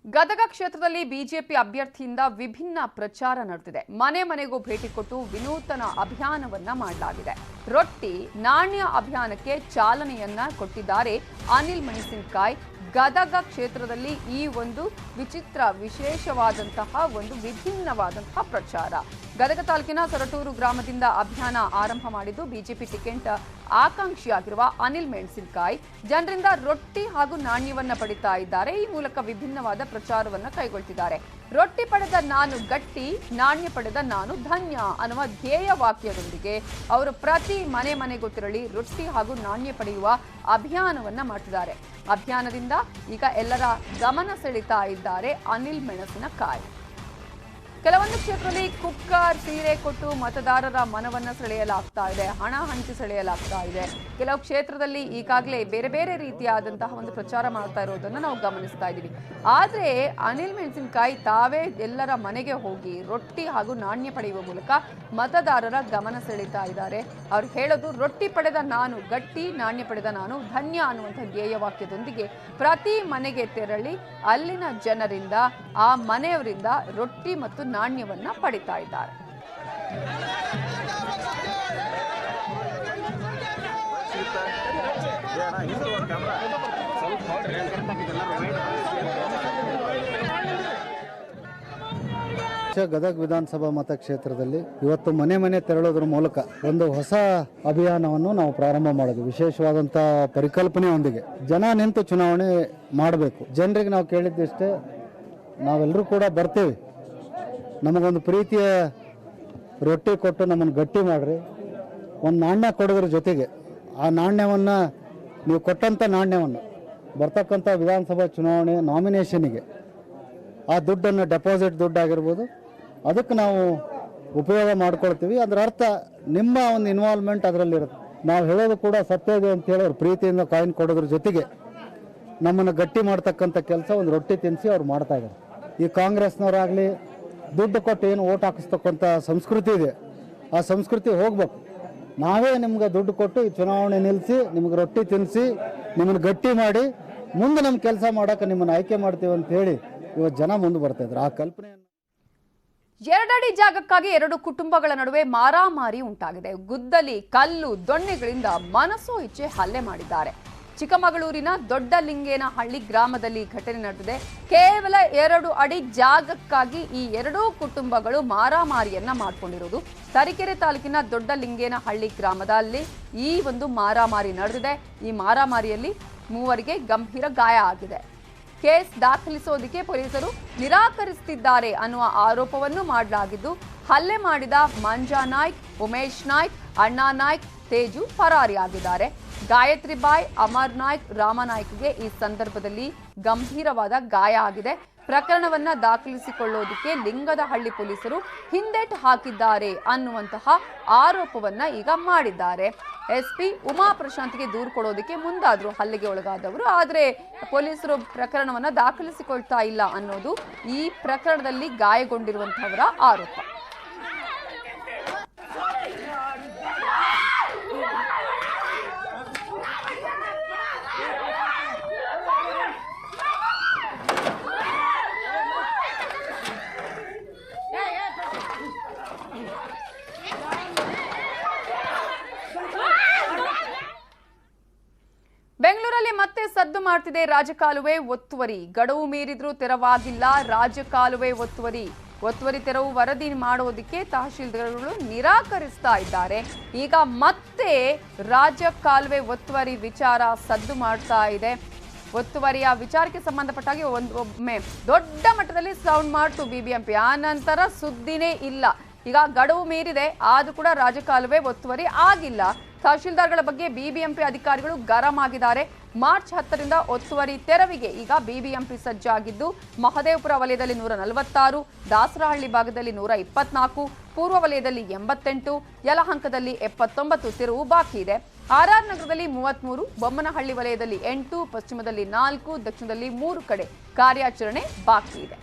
ಗದಗ ಕ್ಷೇತ್ರದಲ್ಲಿ ಬಿಜೆಪಿ ಅಭ್ಯರ್ಥಿಯಿಂದ ವಿಭಿನ್ನ ಪ್ರಚಾರ ನಡೆದಿದೆ. ಮನೆ ಮನೆಗೂ ಭೇಟಿ ಕೊಟ್ಟು ವಿನೂತನ ಅಭಿಯಾನವನ್ನ ಮಾಡಲಾಗಿದೆ. ರೊಟ್ಟಿ, ನಾಣ್ಯ ಅಭಿಯಾನಕ್ಕೆ ಚಾಲನೆಯನ್ನ ಕೊಟ್ಟಿದ್ದಾರೆ ಅನಿಲ್ ಮಣಿಸಿನ್ಕಾಯ್. ಗದಗ ಕ್ಷೇತ್ರದಲ್ಲಿ ಈ ಒಂದು ವಿಚಿತ್ರ ವಿಶೇಷವಾದಂತಹ ಒಂದು ವಿಭಿನ್ನವಾದಂತಹ ಪ್ರಚಾರ. ಗದಗ ತಾಲೂಕಿನ ಸೊರಟೂರು ಗ್ರಾಮದಿಂದ ಅಭಿಯಾನ ಆರಂಭ ಮಾಡಿದ್ದು ಬಿಜೆಪಿ ಟಿಕೆಟ್ ಆಕಾಂಕ್ಷಿಯಾಗಿರುವ ಅನಿಲ್ ಮೆಣಸಿನಕಾಯಿ. ಜನರಿಂದ ರೊಟ್ಟಿ ಹಾಗೂ ನಾಣ್ಯವನ್ನ ಪಡಿತಾ ಇದ್ದಾರೆ. ಈ ಮೂಲಕ ವಿಭಿನ್ನವಾದ ಪ್ರಚಾರವನ್ನ ಕೈಗೊಳ್ತಿದ್ದಾರೆ. ರೊಟ್ಟಿ ಪಡೆದ ನಾನು ಗಟ್ಟಿ, ನಾಣ್ಯ ಪಡೆದ ನಾನು ಧನ್ಯ ಅನ್ನುವ ಧ್ಯೇಯ ವಾಕ್ಯದೊಂದಿಗೆ ಅವರು ಪ್ರತಿ ಮನೆ ಮನೆಗೂ ತೆರಳಿ ರೊಟ್ಟಿ ಹಾಗೂ ನಾಣ್ಯ ಪಡೆಯುವ ಅಭಿಯಾನವನ್ನ ಮಾಡ್ತಿದ್ದಾರೆ. ಅಭಿಯಾನದಿಂದ ಈಗ ಎಲ್ಲರ ಗಮನ ಸೆಳೀತಾ ಇದ್ದಾರೆ ಅನಿಲ್ ಮೆಣಸಿನಕಾಯ್. ಕೆಲವೊಂದು ಕ್ಷೇತ್ರದಲ್ಲಿ ಕುಕ್ಕರ್ ಸೀರೆ ಕೊಟ್ಟು ಮತದಾರರ ಮನವನ್ನ ಸೆಳೆಯಲಾಗ್ತಾ ಇದೆ, ಹಣ ಹಂಚಿ ಸೆಳೆಯಲಾಗ್ತಾ ಇದೆ. ಕೆಲವು ಕ್ಷೇತ್ರದಲ್ಲಿ ಈಗಾಗಲೇ ಬೇರೆ ಬೇರೆ ರೀತಿಯಾದಂತಹ ಒಂದು ಪ್ರಚಾರ ಮಾಡ್ತಾ ಇರೋದನ್ನು ನಾವು ಗಮನಿಸ್ತಾ ಇದ್ದೀವಿ. ಆದರೆ ಅನಿಲ್ ಮೆಣಸಿನಕಾಯಿ ತಾವೇ ಎಲ್ಲರ ಮನೆಗೆ ಹೋಗಿ ರೊಟ್ಟಿ ಹಾಗೂ ನಾಣ್ಯ ಪಡೆಯುವ ಮೂಲಕ ಮತದಾರರ ಗಮನ ಸೆಳೀತಾ ಇದ್ದಾರೆ. ಅವ್ರು ಹೇಳೋದು, ರೊಟ್ಟಿ ಪಡೆದ ನಾನು, ಗಟ್ಟಿ ನಾಣ್ಯ ಪಡೆದ ನಾನು, ಧನ್ಯ ಅನ್ನುವಂಥ ಧ್ಯೇಯ ವಾಕ್ಯದೊಂದಿಗೆ ಪ್ರತಿ ಮನೆಗೆ ತೆರಳಿ ಅಲ್ಲಿನ ಜನರಿಂದ, ಆ ಮನೆಯವರಿಂದ ರೊಟ್ಟಿ ಮತ್ತು ನಾಣ್ಯವನ್ನ ಪಡಿತಾ ಇದ್ದಾರೆ. ಗದಗ ವಿಧಾನಸಭಾ ಮತಕ್ಷೇತ್ರದಲ್ಲಿ ಇವತ್ತು ಮನೆ ಮನೆ ತೆರಳೋದ್ರ ಮೂಲಕ ಒಂದು ಹೊಸ ಅಭಿಯಾನವನ್ನು ನಾವು ಪ್ರಾರಂಭ ಮಾಡಿದ್ವಿ. ವಿಶೇಷವಾದಂಥ ಪರಿಕಲ್ಪನೆಯೊಂದಿಗೆ ಜನ ನಿಂತು ಚುನಾವಣೆ ಮಾಡಬೇಕು. ಜನರಿಗೆ ನಾವು ಕೇಳಿದ್ದಷ್ಟೇ ನಾವೆಲ್ಲರೂ ಕೂಡ ಬರ್ತೀವಿ. ನಮಗೊಂದು ಪ್ರೀತಿಯ ರೊಟ್ಟಿ ಕೊಟ್ಟು ನಮ್ಮನ್ನು ಗಟ್ಟಿ ಮಾಡಿರಿ. ಒಂದು ನಾಣ್ಯ ಕೊಡೋದ್ರ ಜೊತೆಗೆ ಆ ನಾಣ್ಯವನ್ನು ನೀವು ಕೊಟ್ಟಂಥ ನಾಣ್ಯವನ್ನು ಬರ್ತಕ್ಕಂಥ ವಿಧಾನಸಭಾ ಚುನಾವಣೆ ನಾಮಿನೇಷನಿಗೆ ಆ ದುಡ್ಡನ್ನು ಡೆಪಾಸಿಟ್ ದುಡ್ಡು ಆಗಿರ್ಬೋದು. ಅದಕ್ಕೆ ನಾವು ಉಪಯೋಗ ಮಾಡ್ಕೊಳ್ತೀವಿ. ಅದರ ಅರ್ಥ ನಿಮ್ಮ ಒಂದು ಇನ್ವಾಲ್ವ್ಮೆಂಟ್ ಅದರಲ್ಲಿರುತ್ತೆ. ನಾವು ಹೇಳೋದು ಕೂಡ ಸತ್ಯ ಇದೆ ಅಂತ ಹೇಳಿ ಅವ್ರ ಪ್ರೀತಿಯಿಂದ ಕಾಯಿನ್ ಕೊಡೋದ್ರ ಜೊತೆಗೆ ನಮ್ಮನ್ನು ಗಟ್ಟಿ ಮಾಡ್ತಕ್ಕಂಥ ಕೆಲಸ ಒಂದು ರೊಟ್ಟಿ ತಿನ್ನಿಸಿ ಅವ್ರು ಮಾಡ್ತಾ ಇದ್ದಾರೆ. ಈ ಕಾಂಗ್ರೆಸ್ನವರಾಗಲಿ ದುಡ್ಡು ಕೊಟ್ಟು ಏನು ಓಟ್ ಹಾಕಿಸ್ತಕ್ಕಂಥ ಸಂಸ್ಕೃತಿ ಇದೆ. ಆ ಸಂಸ್ಕೃತಿ ಹೋಗ್ಬೇಕು. ನಾವೇ ನಿಮ್ಗೆ ದುಡ್ಡು ಕೊಟ್ಟು ಈ ಚುನಾವಣೆ ನಿಲ್ಲಿಸಿ ನಿಮ್ಗೆ ರೊಟ್ಟಿ ತಿನ್ನಿಸಿ ನಿಮ್ಮನ್ನು ಗಟ್ಟಿ ಮಾಡಿ, ಮುಂದೆ ನಮ್ಮ ಕೆಲಸ ಮಾಡೋಕೆ ನಿಮ್ಮನ್ನು ಆಯ್ಕೆ ಮಾಡ್ತೀವಿ ಅಂತ ಹೇಳಿ ಇವತ್ತು ಜನ ಮುಂದೆ ಬರ್ತಾ ಇದ್ರು. ಆ ಕಲ್ಪನೆ ಎರಡಡಿ ಜಾಗಕ್ಕಾಗಿ ಎರಡು ಕುಟುಂಬಗಳ ನಡುವೆ ಮಾರಾಮಾರಿ ಉಂಟಾಗಿದೆ. ಗುದ್ದಲಿ, ಕಲ್ಲು, ದೊಣ್ಣೆಗಳಿಂದ ಮನಸೋ ಇಚ್ಛೆ ಹಲ್ಲೆ ಮಾಡಿದ್ದಾರೆ. ಚಿಕ್ಕಮಗಳೂರಿನ ದೊಡ್ಡ ಲಿಂಗೇನಹಳ್ಳಿ ಗ್ರಾಮದಲ್ಲಿ ಘಟನೆ ನಡೆದಿದೆ. ಕೇವಲ ಎರಡು ಅಡಿ ಜಾಗಕ್ಕಾಗಿ ಈ ಎರಡೂ ಕುಟುಂಬಗಳು ಮಾರಾಮಾರಿಯನ್ನ ಮಾಡಿಕೊಂಡಿರುವುದು ತರೀಕೆರೆ ತಾಲೂಕಿನ ದೊಡ್ಡ ಲಿಂಗೇನಹಳ್ಳಿ ಗ್ರಾಮದಲ್ಲಿ ಈ ಒಂದು ಮಾರಾಮಾರಿ ನಡೆದಿದೆ. ಈ ಮಾರಾಮಾರಿಯಲ್ಲಿ ಮೂವರಿಗೆ ಗಂಭೀರ ಗಾಯ ಆಗಿದೆ. ಕೇಸ್ ದಾಖಲಿಸೋದಕ್ಕೆ ಪೊಲೀಸರು ನಿರಾಕರಿಸುತ್ತಿದ್ದಾರೆ ಅನ್ನುವ ಆರೋಪವನ್ನು ಮಾಡಲಾಗಿದ್ದು, ಹಲ್ಲೆ ಮಾಡಿದ ಮಂಜಾ ನಾಯ್ಕ್, ಉಮೇಶ್ ನಾಯ್ಕ್, ಅಣ್ಣಾ ನಾಯ್ಕ್, ತೇಜು ಪರಾರಿಯಾಗಿದ್ದಾರೆ. ಗಾಯತ್ರಿ ಬಾಯ್, ಅಮರ್ ನಾಯ್ಕ್ ರಾಮನಾಯ್ಕ್ಗೆ ಈ ಸಂದರ್ಭದಲ್ಲಿ ಗಂಭೀರವಾದ ಗಾಯ ಆಗಿದೆ. ಪ್ರಕರಣವನ್ನ ದಾಖಲಿಸಿಕೊಳ್ಳೋದಕ್ಕೆ ಲಿಂಗದಹಳ್ಳಿ ಪೊಲೀಸರು ಹಿಂದೇಟು ಹಾಕಿದ್ದಾರೆ ಅನ್ನುವಂತಹ ಆರೋಪವನ್ನ ಈಗ ಮಾಡಿದ್ದಾರೆ. ಎಸ್ಪಿ ಉಮಾ ಪ್ರಶಾಂತ್ಗೆ ದೂರು ಕೊಡೋದಕ್ಕೆ ಮುಂದಾದ್ರು ಹಲ್ಲೆಗೆ ಒಳಗಾದವರು. ಆದರೆ ಪೊಲೀಸರು ಪ್ರಕರಣವನ್ನ ದಾಖಲಿಸಿಕೊಳ್ತಾ ಇಲ್ಲ ಅನ್ನೋದು ಈ ಪ್ರಕರಣದಲ್ಲಿ ಗಾಯಗೊಂಡಿರುವಂತಹವರ ಆರೋಪ. ಮಾಡ್ತಿದೆ ರಾಜಕಾಲುವೆ ಒತ್ತುವರಿ. ಗಡುವು ಮೀರಿದ್ರೂ ತೆರವಾಗಿಲ್ಲ, ರಾಜಕಾಲುವೆ ಒತ್ತುವರಿ. ಒತ್ತುವರಿ ತೆರವು ವರದಿ ಮಾಡೋದಕ್ಕೆ ತಹಶೀಲ್ದಾರ್ಗಳು ನಿರಾಕರಿಸ್ತಾ ಇದ್ದಾರೆ. ಈಗ ಮತ್ತೆ ರಾಜಕಾಲುವೆ ಒತ್ತುವರಿ ವಿಚಾರ ಸದ್ದು ಮಾಡ್ತಾ ಇದೆ. ಒತ್ತುವರಿಯ ವಿಚಾರಕ್ಕೆ ಸಂಬಂಧಪಟ್ಟಾಗಿ ಒಂದು ಒಮ್ಮೆ ದೊಡ್ಡ ಮಟ್ಟದಲ್ಲಿ ಸೌಂಡ್ ಮಾಡ್ತು ಬಿಬಿಎಂಪಿ. ಆ ನಂತರ ಸುದ್ದಿನೇ ಇಲ್ಲ. ಈಗ ಗಡುವು ಮೀರಿದೆ, ಆದ್ರೂ ಕೂಡ ರಾಜಕಾಲುವೆ ಒತ್ತುವರಿ ಆಗಿಲ್ಲ. ತಹಶೀಲ್ದಾರ್ಗಳ ಬಗ್ಗೆ ಬಿಬಿಎಂಪಿ ಅಧಿಕಾರಿಗಳು ಗರಂ ಆಗಿದ್ದಾರೆ. ಮಾರ್ಚ್ ಹತ್ತರಿಂದ ಒತ್ತುವರಿ ತೆರವಿಗೆ ಈಗ ಬಿಬಿಎಂಪಿ ಸಜ್ಜಾಗಿದ್ದು, ಮಹದೇವಪುರ ವಲಯದಲ್ಲಿ ನೂರ ನಲವತ್ತಾರು, ದಾಸರಹಳ್ಳಿ ಭಾಗದಲ್ಲಿ ನೂರ ಇಪ್ಪತ್ನಾಲ್ಕು, ಪೂರ್ವ ವಲಯದಲ್ಲಿ ಎಂಬತ್ತೆಂಟು, ಯಲಹಂಕದಲ್ಲಿ ಎಪ್ಪತ್ತೊಂಬತ್ತು ತಿರುವು ಬಾಕಿ ಇದೆ. ಆರ್ಆರ್ ನಗರದಲ್ಲಿ ಮೂವತ್ಮೂರು, ಬೊಮ್ಮನಹಳ್ಳಿ ವಲಯದಲ್ಲಿ ಎಂಟು, ಪಶ್ಚಿಮದಲ್ಲಿ ನಾಲ್ಕು, ದಕ್ಷಿಣದಲ್ಲಿ ಮೂರು ಕಡೆ ಕಾರ್ಯಾಚರಣೆ ಬಾಕಿ ಇದೆ.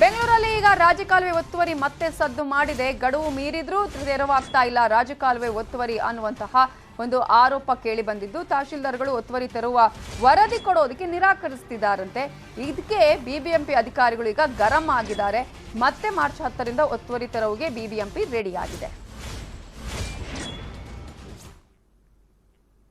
ಬೆಂಗಳೂರಲ್ಲಿ ಈಗ ರಾಜಕಾಲುವೆ ಒತ್ತುವರಿ ಮತ್ತೆ ಸದ್ದು ಮಾಡಿದೆ. ಗಡುವು ಮೀರಿದ್ರೂ ತೆರವಾಗ್ತಾ ಇಲ್ಲ. ರಾಜಕಾಲುವೆ ಒತ್ತುವರಿ ಅನ್ನುವಂತಹ ಒಂದು ಆರೋಪ ಕೇಳಿ ಬಂದಿದ್ದು. ತಹಶೀಲ್ದಾರ್ಗಳು ಒತ್ತುವರಿ ತರುವ ವರದಿ ಕೊಡೋದಕ್ಕೆ ನಿರಾಕರಿಸ್ತಿದ್ದಾರಂತೆ. ಇದಕ್ಕೆ ಬಿಬಿಎಂಪಿ ಅಧಿಕಾರಿಗಳು ಈಗ ಗರಂ ಆಗಿದ್ದಾರೆ. ಮತ್ತೆ ಮಾರ್ಚ್ ಹತ್ತರಿಂದ ಒತ್ತುವರಿ ತೆರವುಗೆ ಬಿಬಿಎಂಪಿ ರೆಡಿಯಾಗಿದೆ.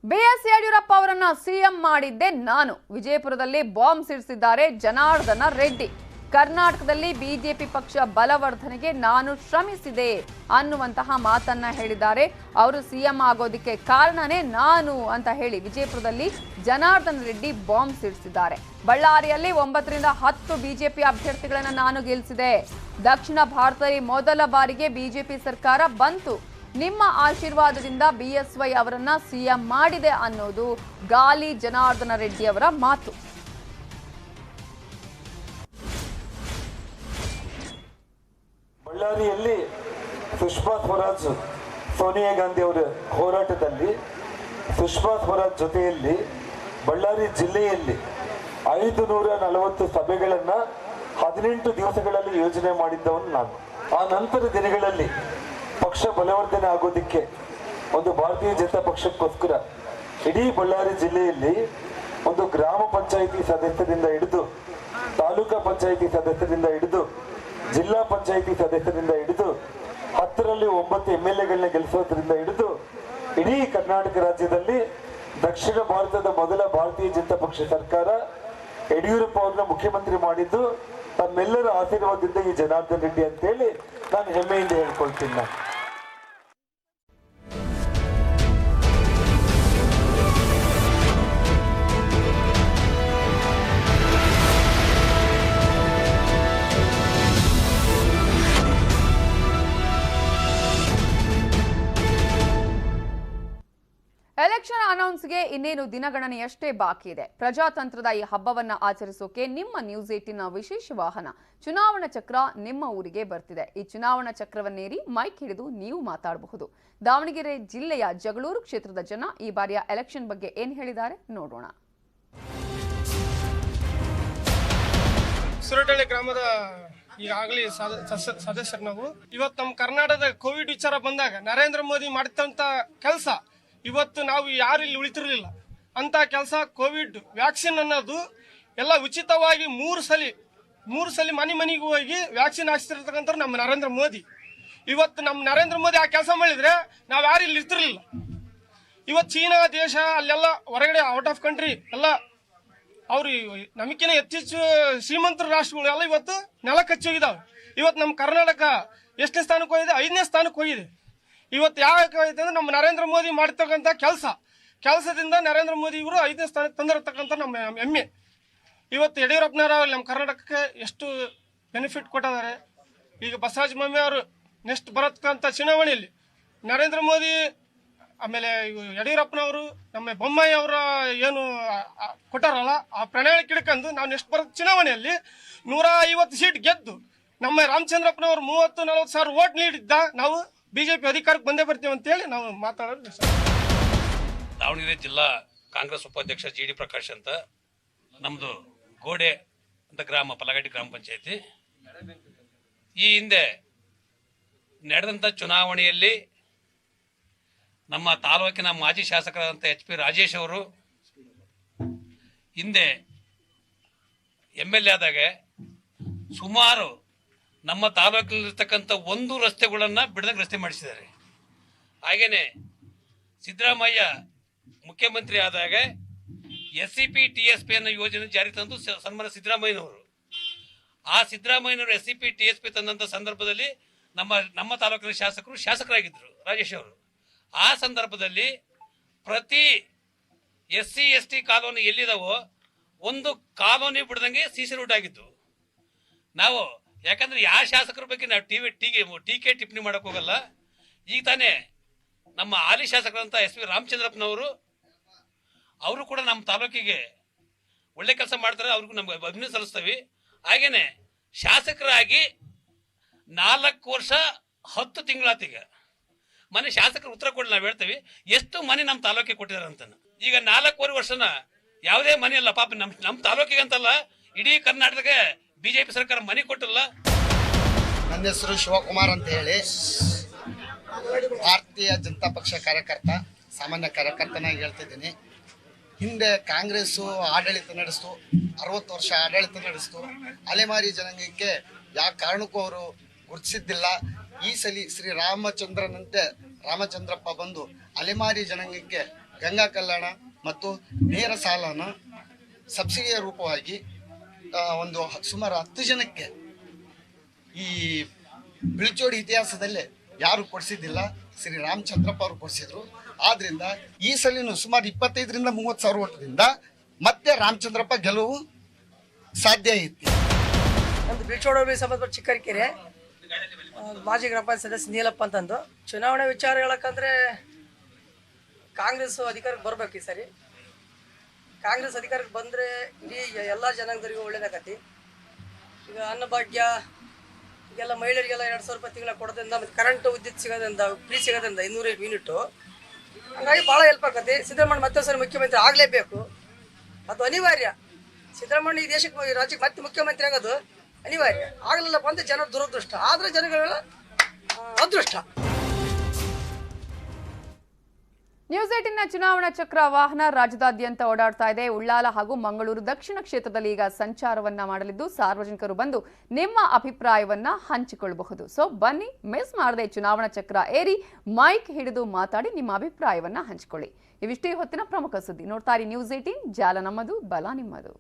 ಬಿಎಸ್ ಯಡಿಯೂರಪ್ಪ ಅವರನ್ನ ಸಿಎಂ ಮಾಡಿದ್ದೆ ನಾನು. ವಿಜಯಪುರದಲ್ಲಿ ಬಾಂಬ್ ಸಿಡಿಸಿದ್ದಾರೆ ಜನಾರ್ದನ ರೆಡ್ಡಿ. ಕರ್ನಾಟಕದಲ್ಲಿ ಬಿಜೆಪಿ ಪಕ್ಷ ಬಲವರ್ಧನೆಗೆ ನಾನು ಶ್ರಮಿಸಿದೆ ಅನ್ನುವಂತಹ ಮಾತನ್ನ ಹೇಳಿದ್ದಾರೆ. ಅವರು ಸಿಎಂ ಆಗೋದಕ್ಕೆ ಕಾರಣನೇ ನಾನು ಅಂತ ಹೇಳಿ ವಿಜಯಪುರದಲ್ಲಿ ಜನಾರ್ದನ ರೆಡ್ಡಿ ಬಾಂಬ್ ಸಿಡಿಸಿದ್ದಾರೆ. ಬಳ್ಳಾರಿಯಲ್ಲಿ ಒಂಬತ್ತರಿಂದ ಹತ್ತು ಬಿಜೆಪಿ ಅಭ್ಯರ್ಥಿಗಳನ್ನು ನಾನು ಗೆಲ್ಲಿಸಿದೆ ದಕ್ಷಿಣ ಭಾರತದಲ್ಲಿ ಮೊದಲ ಬಾರಿಗೆ ಬಿಜೆಪಿ ಸರ್ಕಾರ ಬಂತು. ನಿಮ್ಮ ಆಶೀರ್ವಾದದಿಂದ ಬಿಎಸ್ವೈ ಅವರನ್ನ ಸಿಎಂ ಮಾಡಿದೆ ಅನ್ನೋದು ಗಾಲಿ ಜನಾರ್ದನ ರೆಡ್ಡಿ ಅವರ ಮಾತು. ಬಳ್ಳಾರಿಯಲ್ಲಿ ಸುಷ್ಮಾ ಸ್ವರಾಜ್, ಸೋನಿಯಾ ಗಾಂಧಿ ಅವರ ಹೋರಾಟದಲ್ಲಿ ಸುಷ್ಮಾ ಸ್ವರಾಜ್ ಜೊತೆಯಲ್ಲಿ ಬಳ್ಳಾರಿ ಜಿಲ್ಲೆಯಲ್ಲಿ ಐದು ನೂರ ನಲವತ್ತು ಸಭೆಗಳನ್ನ ಹದಿನೆಂಟು ದಿವಸಗಳಲ್ಲಿ ಯೋಜನೆ ಮಾಡಿದ್ದವನು ನಾನು. ಆ ನಂತರ ದಿನಗಳಲ್ಲಿ ಪಕ್ಷ ಬಲವರ್ಧನೆ ಆಗೋದಿಕ್ಕೆ ಒಂದು ಭಾರತೀಯ ಜನತಾ ಪಕ್ಷಕ್ಕೋಸ್ಕರ ಇಡೀ ಬಳ್ಳಾರಿ ಜಿಲ್ಲೆಯಲ್ಲಿ ಒಂದು ಗ್ರಾಮ ಪಂಚಾಯಿತಿ ಸದಸ್ಯರಿಂದ ಹಿಡಿದು ತಾಲೂಕಾ ಪಂಚಾಯಿತಿ ಸದಸ್ಯರಿಂದ ಹಿಡಿದು ಜಿಲ್ಲಾ ಪಂಚಾಯಿತಿ ಸದಸ್ಯರಿಂದ ಹಿಡಿದು ಹತ್ತರಲ್ಲಿ ಒಂಬತ್ತು ಎಂ ಎಲ್ ಎಗಳನ್ನ ಗೆಲ್ಲಿಸೋದ್ರಿಂದ ಹಿಡಿದು ಇಡೀ ಕರ್ನಾಟಕ ರಾಜ್ಯದಲ್ಲಿ ದಕ್ಷಿಣ ಭಾರತದ ಮೊದಲ ಭಾರತೀಯ ಜನತಾ ಪಕ್ಷ ಸರ್ಕಾರ ಯಡಿಯೂರಪ್ಪ ಅವ್ರನ್ನ ಮುಖ್ಯಮಂತ್ರಿ ಮಾಡಿದ್ದು, ತಮ್ಮೆಲ್ಲರ ಆಶೀರ್ವಾದದಿಂದ ಈ ಜನಾರ್ದನ್ ರೆಡ್ಡಿ ಅಂತೇಳಿ ನಾನು ಹೆಮ್ಮೆಯಿಂದ ಹೇಳ್ಕೊಳ್ತೀನಿ ಇನ್ನೇನು ದಿನಗಣನೆಯಷ್ಟೇ ಬಾಕಿ ಇದೆ. ಪ್ರಜಾತಂತ್ರದ ಈ ಹಬ್ಬವನ್ನ ಆಚರಿಸೋಕೆ ನಿಮ್ಮ ನ್ಯೂಸ್ ಏಟಿನ ವಿಶೇಷ ವಾಹನ ಚುನಾವಣಾ ಚಕ್ರ ನಿಮ್ಮ ಊರಿಗೆ ಬರ್ತಿದೆ. ಈ ಚುನಾವಣಾ ಚಕ್ರವನ್ನೇರಿ ಮೈಕ್ ಹಿಡಿದು ನೀವು ಮಾತಾಡಬಹುದು. ದಾವಣಗೆರೆ ಜಿಲ್ಲೆಯ ಜಗಳೂರು ಕ್ಷೇತ್ರದ ಜನ ಈ ಬಾರಿಯ ಎಲೆಕ್ಷನ್ ಬಗ್ಗೆ ಏನ್ ಹೇಳಿದ್ದಾರೆ ನೋಡೋಣ. ಸುರಟಳ್ಳಿ ಗ್ರಾಮದ ಈಗಾಗಲೇ ಸದಸ್ಯರು ನಾವು. ಇವತ್ತು ನಮ್ಮ ಕರ್ನಾಟಕದ ಕೋವಿಡ್ ವಿಚಾರ ಬಂದಾಗ ನರೇಂದ್ರ ಮೋದಿ ಮಾಡಿದಂತ ಕೆಲಸ ಇವತ್ತು ನಾವು ಯಾರು ಇಲ್ಲಿ ಉಳಿತಿರ್ಲಿಲ್ಲ? ಅಂತ ಕೆಲಸ, ಕೋವಿಡ್ ವ್ಯಾಕ್ಸಿನ್ ಅನ್ನೋದು ಎಲ್ಲ ಉಚಿತವಾಗಿ ಮೂರು ಸಲ ಮೂರು ಸಲ ಮನೆ ಮನೆಗೆ ಹೋಗಿ ವ್ಯಾಕ್ಸಿನ್ ಹಾಕ್ಸ್ತಿರ್ತಕ್ಕಂಥ ನಮ್ಮ ನರೇಂದ್ರ ಮೋದಿ. ಇವತ್ತು ನಮ್ಮ ನರೇಂದ್ರ ಮೋದಿ ಆ ಕೆಲಸ ಮಾಡಿದ್ರೆ ನಾವು ಯಾರು ಇಲ್ಲಿ ಇರ್ತಿರ್ಲಿಲ್ಲ? ಇವತ್ತು ಚೀನಾ ದೇಶ ಅಲ್ಲೆಲ್ಲ ಹೊರಗಡೆ ಔಟ್ ಆಫ್ ಕಂಟ್ರಿ ಎಲ್ಲ ಅವ್ರು ನಮಗಿನ ಹೆಚ್ಚೆಚ್ಚು ಶ್ರೀಮಂತರ ರಾಷ್ಟ್ರಗಳು ಎಲ್ಲ ಇವತ್ತು ನೆಲ ಕಚ್ಚಿ ಹೋಗಿದಾವೆ. ಇವತ್ತು ನಮ್ಮ ಕರ್ನಾಟಕ ಎಷ್ಟನೇ ಸ್ಥಾನಕ್ಕೆ ಹೋಗಿದೆ? ಐದನೇ ಸ್ಥಾನಕ್ಕೆ ಹೋಗಿದೆ. ಇವತ್ತು ಯಾವ ಅಂದ್ರೆ ನಮ್ಮ ನರೇಂದ್ರ ಮೋದಿ ಮಾಡ್ತಕ್ಕಂಥ ಕೆಲಸ. ಕೆಲಸದಿಂದ ನರೇಂದ್ರ ಮೋದಿ ಇವರು ಐದನೇ ಸ್ಥಾನಕ್ಕೆ ತಂದಿರತಕ್ಕಂಥ ನಮ್ಮ ಹೆಮ್ಮೆ ಇವತ್ತು ಯಡಿಯೂರಪ್ಪನವರು ನಮ್ಮ ಕರ್ನಾಟಕಕ್ಕೆ ಎಷ್ಟು ಬೆನಿಫಿಟ್ ಕೊಟ್ಟಿದ್ದಾರೆ. ಈಗ ಬಸವರಾಜ ಮೊಮ್ಮೆ ಅವರು ನೆಕ್ಸ್ಟ್ ಬರತಕ್ಕಂಥ ಚುನಾವಣೆಯಲ್ಲಿ ನರೇಂದ್ರ ಮೋದಿ, ಆಮೇಲೆ ಯಡಿಯೂರಪ್ಪನವರು, ನಮ್ಮ ಬೊಮ್ಮಾಯಿ ಅವರ ಏನು ಕೊಟ್ಟಾರಲ್ಲ, ಆ ಪ್ರಣಾಳಿಕೆ ಹಿಡ್ಕೊಂಡು ನಾವು ನೆಕ್ಸ್ಟ್ ಬರೋ ಚುನಾವಣೆಯಲ್ಲಿ ನೂರ ಐವತ್ತು ಸೀಟ್ ಗೆದ್ದು ನಮ್ಮ ರಾಮಚಂದ್ರಪ್ಪನವರು ಮೂವತ್ತು ನಲವತ್ತು ಸಾವಿರ ಓಟ್ ನೀಡಿದ್ದ ನಾವು ಬಿಜೆಪಿ ಅಧಿಕಾರಕ್ಕೆ ಬಂದೇ ಬರ್ತೀವಿ ಅಂತೇಳಿ ನಾವು ಮಾತಾಡೋದು. ದಾವಣಗೆರೆ ಜಿಲ್ಲಾ ಕಾಂಗ್ರೆಸ್ ಉಪಾಧ್ಯಕ್ಷ ಜಿ ಡಿ ಪ್ರಕಾಶ್ ಅಂತ ನಮ್ಮದು ಗೋಡೆ ಅಂತ ಗ್ರಾಮ, ಪಲಗಡ್ಡಿ ಗ್ರಾಮ ಪಂಚಾಯತಿ ಈ ಹಿಂದೆ ನಡೆದಂಥ ಚುನಾವಣೆಯಲ್ಲಿ ನಮ್ಮ ತಾಲೂಕಿನ ಮಾಜಿ ಶಾಸಕರಾದಂಥ ಎಚ್ ಪಿ ರಾಜೇಶ್ ಅವರು ಹಿಂದೆ ಎಂ ಎಲ್ ಎ ಆದಾಗ ಸುಮಾರು ನಮ್ಮ ತಾಲೂಕಿನಲ್ಲಿರ್ತಕ್ಕಂಥ ಒಂದು ರಸ್ತೆಗಳನ್ನು ಬಿಡದಂಗೆ ರಸ್ತೆ ಮಾಡಿಸಿದ್ದಾರೆ. ಹಾಗೆಯೇ ಸಿದ್ದರಾಮಯ್ಯ ಮುಖ್ಯಮಂತ್ರಿ ಆದಾಗ S C P T S P ಅನ್ನೋ ಯೋಜನೆ ಜಾರಿ ತಂದು ಸನ್ಮಾನ ಸಿದ್ದರಾಮಯ್ಯನವರು. ಆ ಸಿದ್ದರಾಮಯ್ಯನವರು S C P T S P ತಂದಂಥ ಸಂದರ್ಭದಲ್ಲಿ ನಮ್ಮ ನಮ್ಮ ತಾಲೂಕಿನ ಶಾಸಕರು ಶಾಸಕರಾಗಿದ್ದರು, ರಾಜೇಶ್ ಅವರು. ಆ ಸಂದರ್ಭದಲ್ಲಿ ಪ್ರತಿ S C S T colony ಎಲ್ಲಿದಾವೋ ಒಂದು ಕಾಲೋನಿ ಬಿಡದಂಗೆ ಸಿ ಸಿ ರೂಟ್ ಆಗಿತ್ತು. ನಾವು ಯಾಕಂದ್ರೆ ಯಾವ ಶಾಸಕರ ಬಗ್ಗೆ ನಾವು ಟಿವಿ ಟೀಕೆ ಟೀಕೆ ಟಿಪ್ಪಣಿ ಮಾಡಕ್ ಹೋಗಲ್ಲ. ಈಗ ತಾನೇ ನಮ್ಮ ಹಾಲಿ ಶಾಸಕರಂತ ಎಸ್ ವಿ ರಾಮಚಂದ್ರಪ್ಪನವರು, ಅವರು ಕೂಡ ನಮ್ಮ ತಾಲೂಕಿಗೆ ಒಳ್ಳೆ ಕೆಲಸ ಮಾಡ್ತಾರೆ, ಅವ್ರಿಗೂ ನಮ್ಗೆ ಅಭಿನಂದನೆ ಸಲ್ಲಿಸ್ತೀವಿ. ಹಾಗೇನೆ ಶಾಸಕರಾಗಿ ನಾಲ್ಕು ವರ್ಷ ಹತ್ತು ತಿಂಗಳಾತೀಗ ಮನೆ ಶಾಸಕರು ಉತ್ತರ ಕೊಡಲಿ ನಾವು ಹೇಳ್ತೀವಿ. ಎಷ್ಟು ಮನೆ ನಮ್ಮ ತಾಲೂಕಿಗೆ ಕೊಟ್ಟಿದ್ದಾರೆ ಅಂತ ಈಗ ನಾಲ್ಕೂವರೆ ವರ್ಷನ ಯಾವುದೇ ಮನೆ ಇಲ್ಲ ಪಾಪ ನಮ್ಮ ನಮ್ಮ ತಾಲೂಕಿಗೆ ಅಂತಲ್ಲ ಇಡೀ ಕರ್ನಾಟಕಕ್ಕೆ ಬಿಜೆಪಿ ಸರ್ಕಾರ ಮನೆ ಕೊಟ್ಟಿಲ್ಲ? ನನ್ನ ಹೆಸರು ಶಿವಕುಮಾರ್ ಅಂತ ಹೇಳಿ. ಭಾರತೀಯ ಜನತಾ ಪಕ್ಷ ಕಾರ್ಯಕರ್ತ, ಸಾಮಾನ್ಯ ಕಾರ್ಯಕರ್ತನಾಗಿ ಹೇಳ್ತಿದ್ದೀನಿ. ಹಿಂದೆ ಕಾಂಗ್ರೆಸ್ಸು ಆಡಳಿತ ನಡೆಸ್ತು, ಅರವತ್ತು ವರ್ಷ ಆಡಳಿತ ನಡೆಸ್ತು. ಅಲೆಮಾರಿ ಜನಾಂಗಕ್ಕೆ ಯಾವ ಕಾರಣಕ್ಕೂ ಅವರು ಗುರುತಿಸಿದ್ದಿಲ್ಲ. ಈ ಸಲಿ ಶ್ರೀ ರಾಮಚಂದ್ರನಂತೆ ರಾಮಚಂದ್ರಪ್ಪ ಬಂದು ಅಲೆಮಾರಿ ಜನಾಂಗಕ್ಕೆ ಗಂಗಾ ಕಲ್ಯಾಣ ಮತ್ತು ನೇರ ಸಾಲನ ಸಬ್ಸಿಡಿಯ ರೂಪವಾಗಿ ಒಂದು ಸುಮಾರು ಹತ್ತು ಜನಕ್ಕೆ ಈ ಬಿಳ್ಚೋಡಿ ಇತಿಹಾಸದಲ್ಲೇ ಯಾರು ಕೊಡಿಸಿದ್ದಿಲ್ಲ, ಶ್ರೀ ರಾಮಚಂದ್ರಪ್ಪ ಅವರು ಕೊಡಿಸಿದ್ರು. ಆದ್ರಿಂದ ಈ ಸಲಿನೂ ಸುಮಾರು ಇಪ್ಪತ್ತೈದರಿಂದ ಮೂವತ್ತು ಸಾವಿರ ಓಟದಿಂದ ಮತ್ತೆ ರಾಮಚಂದ್ರಪ್ಪ ಗೆಲುವು ಸಾಧ್ಯ ಐತಿ. ನಮ್ದು ಬಿಳ್ಚೋಡಿ ಸಂಬಂಧಪಟ್ಟ ಚಿಕ್ಕರಿಕೆರೆ ಮಾಜಿ ಗ್ರಾಮ ಪಂಚಾಯತ್ ಸದಸ್ಯ ನೀಲಪ್ಪ ಅಂತಂದು. ಚುನಾವಣೆ ವಿಚಾರ ಹೇಳಕ್ಕಂದ್ರೆ ಕಾಂಗ್ರೆಸ್ ಅಧಿಕಾರಕ್ಕೆ ಬರಬೇಕು ಈ ಸರಿ. ಕಾಂಗ್ರೆಸ್ ಅಧಿಕಾರಕ್ಕೆ ಬಂದರೆ ಇಡೀ ಎಲ್ಲ ಜನಾಂಗದವರಿಗೂ ಒಳ್ಳೇದಾಗತಿ ಈಗ ಅನ್ನಭಾಗ್ಯ, ಈಗೆಲ್ಲ ಮಹಿಳೆಯರಿಗೆಲ್ಲ ಎರಡು ಸಾವಿರ ರೂಪಾಯಿ ತಿಂಗಳ ಕೊಡೋದ್ರಿಂದ ಮತ್ತು ಕರೆಂಟ್ ವಿದ್ಯುತ್ ಸಿಗೋದ್ರಿಂದ ಫ್ರೀ ಸಿಗೋದ್ರಿಂದ ಇನ್ನೂರೈದು ಯೂನಿಟ್ಟು ಹಂಗಾಗಿ ಭಾಳ ಹೆಲ್ಪ್ ಆಗತ್ತೆ. ಸಿದ್ದರಾಮಯ್ಯ ಮತ್ತೆ ಸರಿ ಮುಖ್ಯಮಂತ್ರಿ ಆಗಲೇಬೇಕು. ಅದು ಅನಿವಾರ್ಯ. ಸಿದ್ದರಾಮಯ್ಯ ಈ ದೇಶಕ್ಕೆ ರಾಜ್ಯಕ್ಕೆ ಮತ್ತೆ ಮುಖ್ಯಮಂತ್ರಿ ಆಗೋದು ಅನಿವಾರ್ಯ. ಆಗಲಿಲ್ಲಪ್ಪ ಅಂತ ಜನರ ದುರದೃಷ್ಟ. ಆದರೆ ಜನಗಳ ಅದೃಷ್ಟ. ನ್ಯೂಸ್ ಏಟಿನ ಚುನಾವಣಾ ಚಕ್ರ ವಾಹನ ರಾಜ್ಯದಾದ್ಯಂತ ಓಡಾಡ್ತಾ ಇದೆ. ಉಳ್ಳಾಲ ಹಾಗೂ ಮಂಗಳೂರು ದಕ್ಷಿಣ ಕ್ಷೇತ್ರದಲ್ಲಿ ಈಗ ಸಂಚಾರವನ್ನ ಮಾಡಲಿದ್ದು, ಸಾರ್ವಜನಿಕರು ಬಂದು ನಿಮ್ಮ ಅಭಿಪ್ರಾಯವನ್ನ ಹಂಚಿಕೊಳ್ಳಬಹುದು. ಸೊ ಬನ್ನಿ ಮಿಸ್ ಮಾಡದೆ ಚುನಾವಣಾ ಚಕ್ರ ಏರಿ ಮೈಕ್ ಹಿಡಿದು ಮಾತಾಡಿ ನಿಮ್ಮ ಅಭಿಪ್ರಾಯವನ್ನ ಹಂಚಿಕೊಳ್ಳಿ. ಇವಿಷ್ಟೇ ಹೊತ್ತಿನ ಪ್ರಮುಖ ಸುದ್ದಿ. ನೋಡ್ತಾರೆ ನ್ಯೂಸ್ ಏಟೀನ್ ಜಾಲ ನಮ್ಮದು, ಬಲ ನಿಮ್ಮದು.